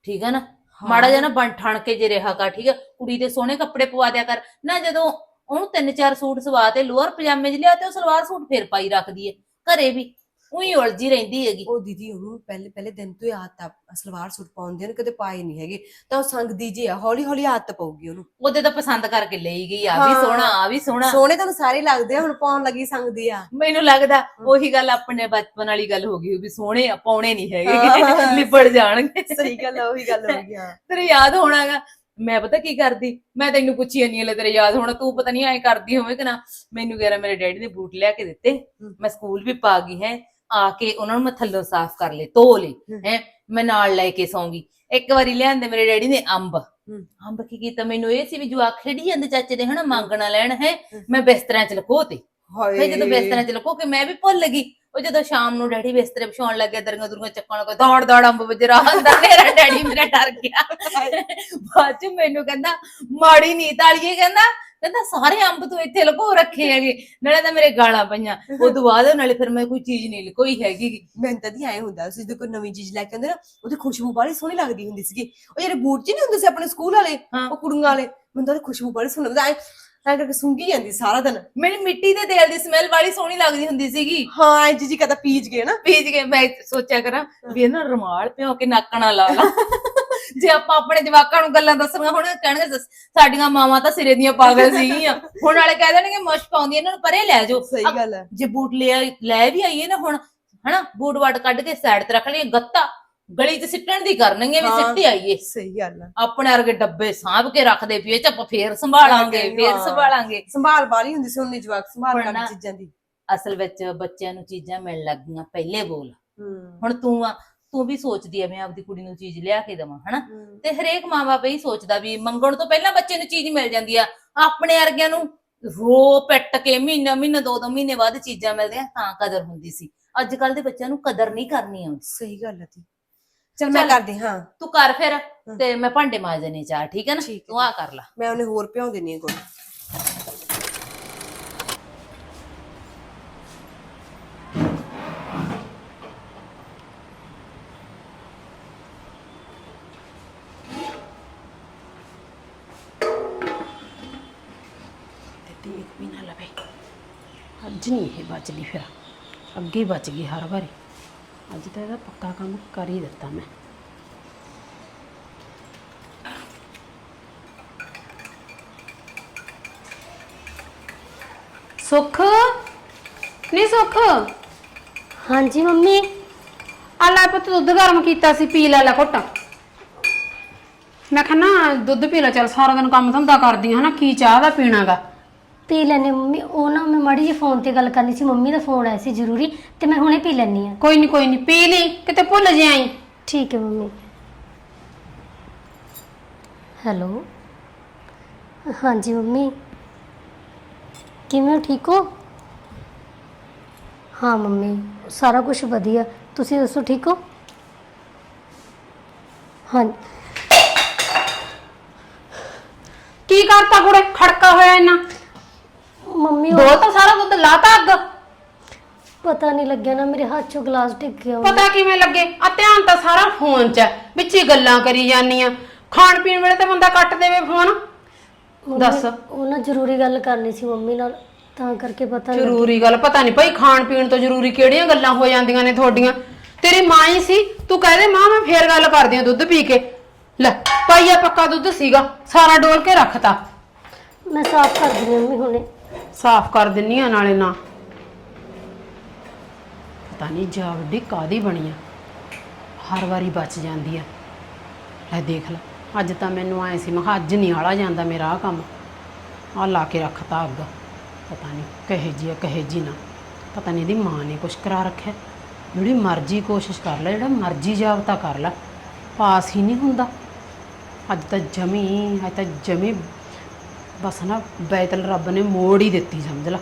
ਠੀਕ ਆ ਨਾ? ਮਾੜਾ ਜਿਹਾ ਨਾ ਬਣ ਠਣ ਕੇ ਜੇ ਰਿਹਾ ਕਰ ਠੀਕ ਆ? ਕੁੜੀ ਦੇ ਸੋਹਣੇ ਕੱਪੜੇ ਪਵਾ ਦਿਆ ਕਰ। ਨਾ ਜਦੋਂ ਉਹਨੂੰ ਤਿੰਨ ਚਾਰ ਸੂਟ ਸਵਾ ਤੇ ਲੋਅਰ ਪਜਾਮੇ 'ਚ ਲਿਆ ਤੇ ਉਹ ਸਲਵਾਰ ਸੂਟ ਫੇਰ ਪਾਈ ਰੱਖਦੀ ਏ ਘਰੇ ਵੀ ਉਹੀ ਉਲਝੀ ਰਹਿੰਦੀ ਹੈਗੀ। ਉਹ ਦੀਦੀ ਉਹਨੂੰ ਪਹਿਲੇ ਪਹਿਲੇ ਦਿਨ ਤੋਂ ਹੀ ਆਦਤ ਆ ਸਲਵਾਰ ਸੂਟ ਪਾਉਂਦੇ ਨੇ ਕਦੇ ਪਾਏ ਨਹੀਂ ਹੈਗੇ। ਤਾਂ ਉਹ ਸੰਗਦੀ ਜੇ ਆ ਹੌਲੀ ਹੌਲੀ ਆਦਤ ਪਊਗੀ ਉਹਨੂੰ। ਉਹਦੇ ਤਾਂ ਪਸੰਦ ਕਰਕੇ ਲਈ ਗਈ ਆ ਵੀ ਹਾਂ। ਸੋਹਣਾ ਆ ਵੀ ਸੋਹਣਾ। ਸੋਹਣੇ ਤੁਹਾਨੂੰ ਸਾਰੇ ਲੱਗਦੇ ਆ ਹੁਣ ਪਾਉਣ ਲੱਗੀ ਸੰਗਦੀ ਆ। ਮੈਨੂੰ ਲੱਗਦਾ ਉਹੀ ਗੱਲ ਆਪਣੇ ਬਚਪਨ ਵਾਲੀ ਗੱਲ ਹੋ ਗਈ ਵੀ ਸੋਹਣੇ ਆ ਪਾਉਣੇ ਨਹੀਂ ਹਾਂ। ਹੈਗੇ ਲਿਪੜ ਜਾਣਗੇ। ਸਹੀ ਗੱਲ ਆ ਉਹੀ ਗੱਲ ਹੋ ਗਈ ਹਾਂ। ਤੇਰੇ ਯਾਦ ਹੋਣਾਗਾ ਮੈਂ ਪਤਾ ਕੀ ਕਰਦੀ? ਮੈਂ ਤੈਨੂੰ ਪੁੱਛੀ ਨਹੀਂ ਲੈ ਤੇਰੇ ਯਾਦ ਹੋਣਾ ਤੂੰ ਪਤਾ ਨਹੀਂ ਐ ਕਰਦੀ ਹੋਵੇਂ ਕਿ ਨਾ। ਮੈਨੂੰ ਕਹਿ ਮੇਰੇ ਡੈਡੀ ਨੇ ਬੂਟ ਲਿਆ ਕੇ ਦਿੱਤੇ। ਮੈਂ ਸਕੂਲ ਵੀ ਪਾ ਗਈ ਹੈ। ਆ ਕੇ ਉਹਨਾਂ ਨੂੰ ਮੈਂ ਥੱਲੋਂ ਸਾਫ਼ ਕਰ ਲਏ ਧੋ ਲਏ। ਹੈ। ਮੈਂ ਨਾਲ ਲੈ ਕੇ ਸੌਂਗੀ। ਇੱਕ ਵਾਰੀ ਲਿਆਂਦੇ ਮੇਰੇ ਡੈਡੀ ਨੇ ਅੰਬ। ਅੰਬ ਕੀ ਕੀਤਾ ਮੈਨੂੰ? ਇਹ ਸੀ ਵੀ ਜਵਾਕ ਖੇਡੀ ਜਾਂਦੇ ਚਾਚੇ ਦੇ ਹਨਾ ਮੰਗਣਾ ਲੈਣ ਹੈ। ਮੈਂ ਬਿਸਤਰਿਆਂ 'ਚ ਲਕੋ ਤੇ। ਹਾਏ ਜਦੋਂ ਬਿਸਤਰਿਆਂ 'ਚ ਲਕੋ ਕੇ ਮੈਂ ਵੀ ਭੁੱਲ ਗਈ। ਉਹ ਜਦੋਂ ਸ਼ਾਮ ਨੂੰ ਡੈਡੀ ਬਿਸਤਰੇ ਵਿਛਾਉਣ ਲੱਗੇ ਦਰੀਆਂ ਦੁਰੀਆਂ ਚੱਕਣ ਲੱਗਾ ਦੌੜ ਦੌੜ ਅੰਬ ਵਜਰਾ ਹੁੰਦਾ ਮੇਰਾ ਡੈਡੀ ਮੇਰਾ ਡਰ ਗਿਆ ਬਾਅਦ ਚ ਮੈਨੂੰ ਕਹਿੰਦਾ ਮਾੜੀ ਨੀਤ ਵਾਲੀਏ ਕਹਿੰਦਾ ਕਹਿੰਦਾ ਸਾਰੇ ਅੰਬ ਤੂੰ ਇੱਥੇ ਲੁਕੋ ਰੱਖੇ ਹੈਗੇ ਨਾਲੇ ਤਾਂ ਮੇਰੇ ਗਾਲਾਂ ਪਈਆਂ ਉਹ ਤੋਂ ਬਾਅਦ ਨਾਲੇ ਫਿਰ ਮੈਂ ਕੋਈ ਚੀਜ਼ ਨਹੀਂ ਲੁਕੋਈ ਹੈਗੀ। ਮੈਨੂੰ ਤਾਂ ਦੀ ਐ ਹੁੰਦਾ ਸੀ ਜਦੋਂ ਕੋਈ ਨਵੀਂ ਚੀਜ਼ ਲੈ ਕੇ ਆਉਂਦੇ ਨਾ ਉਹਦੀ ਖੁਸ਼ਬੂ ਬੜੀ ਸੋਹਣੀ ਲੱਗਦੀ ਹੁੰਦੀ ਸੀਗੀ ਉਹ ਜਿਹੜੇ ਬੂਟ ਚ ਨਹੀਂ ਹੁੰਦੇ ਸੀ ਆਪਣੇ ਸਕੂਲ ਵਾਲੇ। ਉਹ ਕੁੜੀਆਂ ਵਾਲੇ ਮੈਨੂੰ ਤਾਂ ਉਹਦੀ ਖੁਸ਼ਬੂ ਬੜੀ ਸੋਹਣੀ ਲੱਗਦੀ ਐ ਐ ਕਰਕੇ ਸੁੰਗੀ ਜਾਂਦੀ ਸਾਰਾ ਦਿਨ। ਮੈਨੂੰ ਮਿੱਟੀ ਦੇ ਤੇਲ ਦੀ ਸਮੈਲ ਵਾਲੀ ਸੋਹਣੀ ਲੱਗਦੀ ਹੁੰਦੀ ਸੀਗੀ। ਹਾਂ ਐ ਜੀ ਕਦਾ ਪੀਜ ਗਏ ਨਾ। ਪੀਜ ਕੇ ਮੈਂ ਸੋਚਿਆ ਕਰਾਂ ਵੀ ਇਹਨਾਂ ਰੁਮਾਲ ਭਿਓ ਕੇ ਨਾਕਣਾ ਲਾ ਲਾ। ਜੇ ਆਪਾਂ ਆਪਣੇ ਜਵਾਕਾਂ ਨੂੰ ਗੱਲਾਂ ਦੱਸਣੀਆਂ ਹੁਣ ਕਹਿਣਗੇ ਦੱਸ, ਸਾਡੀਆਂ ਮਾਵਾਂ ਤਾਂ ਸਿਰੇ ਦੀਆਂ ਪਾਗਲ ਸੀਗੀਆਂ। ਹੁਣ ਵਾਲੇ ਕਹਿ ਦੇਣਗੇ ਮੁਸ਼ਕ ਆਉਂਦੀ ਇਹਨਾਂ ਨੂੰ ਪਰੇ ਲੈ ਜਾਓ। ਸਹੀ ਗੱਲ ਹੈ। ਜੇ ਬੂਟ ਲੈ ਲੈ ਵੀ ਆਈਏ ਨਾ ਹੁਣ ਹਨਾ? ਬੂਟ ਵਾਟ ਕੱਢ ਕੇ ਸਾਈਡ ਤੇ ਰੱਖ ਲਈਏ ਗੱਤਾ। ਗਲੀ 'ਚ ਸਿੱਟਣ ਦੀ ਕਰਨਗੇ ਵੀ ਹਾਂ। ਸਿੱਟੀ ਆਈਏ। ਸਹੀ ਗੱਲ ਹੈ ਆਪਣੇ ਵਰਗੇ ਡੱਬੇ ਸਾਂਭ ਕੇ ਰੱਖਦੇ ਪਈਏ ਚੱਪ ਫੇਰ ਸੰਭਾਲਾਂਗੇ ਫੇਰ। ਸੰਭਾਲਾਂਗੇ। ਸੰਭਾਲ ਬਾਲੀ ਹੁੰਦੀ ਸੀ ਉਹਨੇ ਜਵਾਕ ਸੰਭਾਲ ਨਾ- ਚੀਜ਼ਾਂ ਦੀ। ਅਸਲ ਵਿੱਚ ਬੱਚਿਆਂ ਨੂੰ ਚੀਜ਼ਾਂ ਮਿਲਣ ਲੱਗ ਗਈਆਂ ਪਹਿਲੇ ਬੋਲ। ਹੂੰ। ਹੁਣ ਤੂੰ ਆ ਤੂੰ ਵੀ ਸੋਚਦੀ ਐ ਮੈਂ ਆਪਦੀ ਕੁੜੀ ਨੂੰ ਚੀਜ਼ ਲਿਆ ਕੇ ਦੇਵਾਂ ਹਨਾ? ਤੇ ਹਰੇਕ ਮਾਂ-ਬਾਪ ਇਹ ਸੋਚਦਾ ਵੀ ਮੰਗਣ ਤੋਂ ਪਹਿਲਾਂ ਬੱਚੇ ਨੂੰ ਚੀਜ਼ ਮਿਲ ਜਾਂਦੀ ਆ। ਆਪਣੇ ਵਰਗਿਆਂ ਨੂੰ ਰੋ ਪਿੱਟ ਕੇ ਮਹੀਨਾ ਮਹੀਨਾ ਦੋ ਦੋ ਮਹੀਨੇ ਬਾਅਦ ਚੀਜ਼ਾਂ ਮਿਲਦੀਆਂ ਤਾਂ ਕਦਰ ਹੁੰਦੀ ਸੀ। ਅੱਜ ਕੱਲ ਦੇ ਬੱਚਿਆਂ ਨੂੰ ਕਦਰ ਨਹੀਂ ਕਰਨੀ ਆਉਂਦੀ। ਸਹੀ ਗੱਲ ਹੈ ਤੀ ਚਲ ਮੈਂ ਚੱਲ। ਕਰਦੀ ਹਾਂ। ਤੂੰ ਕਰ ਫਿਰ ਤੇ ਮੈਂ ਭਾਂਡੇ ਮਾਂਜ ਦੇਣੇ ਚਾਹ ਠੀਕ ਹੈ ਨਾ। ਤੂੰ ਆ ਕਰ ਲੈ। ਮੈਂ ਉਹਨੇ ਹੋਰ ਭਿਉਂ ਦੇਣੀ ਹੈ ਕੋਈ। ਤੇ ਦੇਖ ਵੀ ਨਾ ਲਵੇ। ਅੱਜ ਨਹੀਂ ਇਹ ਬਚਦੀ ਫਿਰ। ਅੱਗੇ ਬਚ ਗਈ ਹਰ ਵਾਰੀ। ਅੱਜ ਤਾਂ ਇਹਦਾ ਪੱਕਾ ਕੰਮ ਕਰ ਹੀ ਦਿੱਤਾ ਮੈਂ। ਸੁੱਖ? ਨਹੀਂ ਸੁੱਖ? ਹਾਂਜੀ ਮੰਮੀ। ਆ ਲੈ ਪੁੱਤ ਦੁੱਧ ਗਰਮ ਕੀਤਾ ਸੀ ਪੀ ਲੈ ਲੈ ਘੁੱਟ। ਮੈਂ ਕਿਹਾ ਨਾ ਦੁੱਧ ਪੀ ਲੈ ਚੱਲ ਸਾਰਾ ਦਿਨ ਕੰਮ ਧੰਦਾ ਕਰਦੀ ਹਾਂ ਨਾ ਕੀ ਚਾਹ ਦਾ ਪੀਣਾਗਾ। ਪੀ ਲੈਣੀ ਮੰਮੀ ਉਹ ਨਾ ਮੈਂ ਮਾੜੀ ਜੀ ਫੋਨ ਤੇ ਗੱਲ ਕਰਨੀ ਸੀ। ਮੰਮੀ ਦਾ ਫੋਨ ਆਇਆ ਸੀ ਜ਼ਰੂਰੀ ਤੇ ਮੈਂ ਹੁਣੇ ਪੀ ਲੈਣੀ ਆ ਕੋਈ ਨਹੀਂ ਕੋਈ ਨਹੀਂ ਪੀ ਲਈ ਕਿਤੇ ਭੁੱਲ ਜਾਈ। ਠੀਕ ਹੈ ਮੰਮੀ। ਹੈਲੋ? ਹਾਂਜੀ ਮੰਮੀ। ਕਿਵੇਂ ਹੋ? ਠੀਕ ਹੋ? ਹਾਂ ਮੰਮੀ ਸਾਰਾ ਕੁਝ ਵਧੀਆ। ਤੁਸੀਂ ਦੱਸੋ ਠੀਕ ਹੋ? ਹਾਂ। ਕੀ ਕਰਤਾ ਕੁੜੇ? ਖੜਕਾ ਹੋਇਆ ਇੰਨਾ? ਮੰਮੀ ਦੋ ਉਹ ਤਾਂ ਸਾਰਾ ਦੁੱਧ ਲਾਤਾ ਅੱਗ। ਪਤਾ ਨਹੀਂ ਲੱਗਿਆ ਨਾ ਮੇਰੇ ਹੱਥ ਚੋਂ ਗਲਾਸ ਡਿੱਗ ਗਿਆ ਪਤਾ ਕਿਵੇਂ ਲੱਗੇ? ਆ ਧਿਆਨ ਤਾਂ ਸਾਰਾ ਫੋਨ 'ਚ ਹੈ। ਵਿੱਚ ਹੀ ਗੱਲਾਂ ਕਰੀ ਜਾਂਦੀਆਂ ਖਾਣ ਪੀਣ ਵੇਲੇ ਤਾਂ ਬੰਦਾ ਕੱਟ ਦੇਵੇ ਫੋਨ। ਮੰਮੀ, ਦੱਸ। ਉਹ ਨਾ ਜ਼ਰੂਰੀ ਗੱਲ ਕਰਨੀ ਸੀ ਮੰਮੀ ਨਾਲ ਤਾਂ ਕਰਕੇ ਪਤਾ ਨਹੀਂ ਜ਼ਰੂਰੀ ਗੱਲ ਪਤਾ ਨਹੀਂ ਭਾਈ ਖਾਣ ਪੀਣ ਤੋਂ ਜ਼ਰੂਰੀ ਕਿਹੜੀਆਂ ਗੱਲਾਂ ਹੋ ਜਾਂਦੀਆਂ ਨੇ ਤੁਹਾਡੀਆਂ? ਤੇਰੀ ਮਾਂ ਹੀ ਸੀ ਤੂੰ ਕਹਦੇ ਮਾਂ ਮੈਂ ਫੇਰ ਗੱਲ ਕਰਦੀ ਆ ਦੁੱਧ ਪੀ ਕੇ। ਲੈ ਪਾਈਆ ਪੱਕਾ ਦੁੱਧ ਸੀਗਾ ਸਾਰਾ ਡੋਲ ਕੇ ਰੱਖਤਾ। ਮੈਂ ਸਾਫ਼ ਕਰ ਦਿੰਦੀ ਹਾਂ ਮੰਮੀ ਹੁਣੇ। ਸਾਫ਼ ਕਰ ਦਿੰਨੀ ਆ ਨਾਲੇ ਨਾ। ਪਤਾ ਨਹੀਂ ਜਾ ਵੱਡੀ ਕਾਦੀ ਬਣੀ ਆ। ਹਰ ਵਾਰੀ ਬਚ ਜਾਂਦੀ ਆ। ਲੈ ਦੇਖ ਲੈ, ਅੱਜ ਤਾਂ ਮੈਨੂੰ ਆਏ ਸੀ, ਮੈਂ ਕਿਹਾ ਅੱਜ ਨਹੀਂ ਆਲਾ ਜਾਂਦਾ ਮੇਰਾ ਆ ਕੰਮ। ਆ ਲਾ ਕੇ ਰੱਖਤਾ ਅੱਗ। ਪਤਾ ਨਹੀਂ ਕਹੇ ਜੀ ਆ, ਕਹੇ ਜੀ ਨਾ। ਪਤਾ ਨਹੀਂ ਇਹਦੀ ਮਾਂ ਨੇ ਕੁਛ ਕਰਾ ਰੱਖਿਆ। ਜਿਹੜੀ ਮਰਜ਼ੀ ਕੋਸ਼ਿਸ਼ ਕਰ ਲੈ, ਜਿਹੜਾ ਮਰਜ਼ੀ ਜਾਬਤਾ ਕਰ ਲੈ। ਪਾਸ ਹੀ ਨਹੀਂ ਹੁੰਦਾ। ਅੱਜ ਤਾਂ ਜਮੀ, ਅੱਜ ਤਾਂ ਜਮੀ ਬਸ ਨਾ ਬੈਤਲ ਰੱਬ ਨੇ ਮੋੜ ਹੀ ਦਿੱਤੀ ਸਮਝ ਲਾ।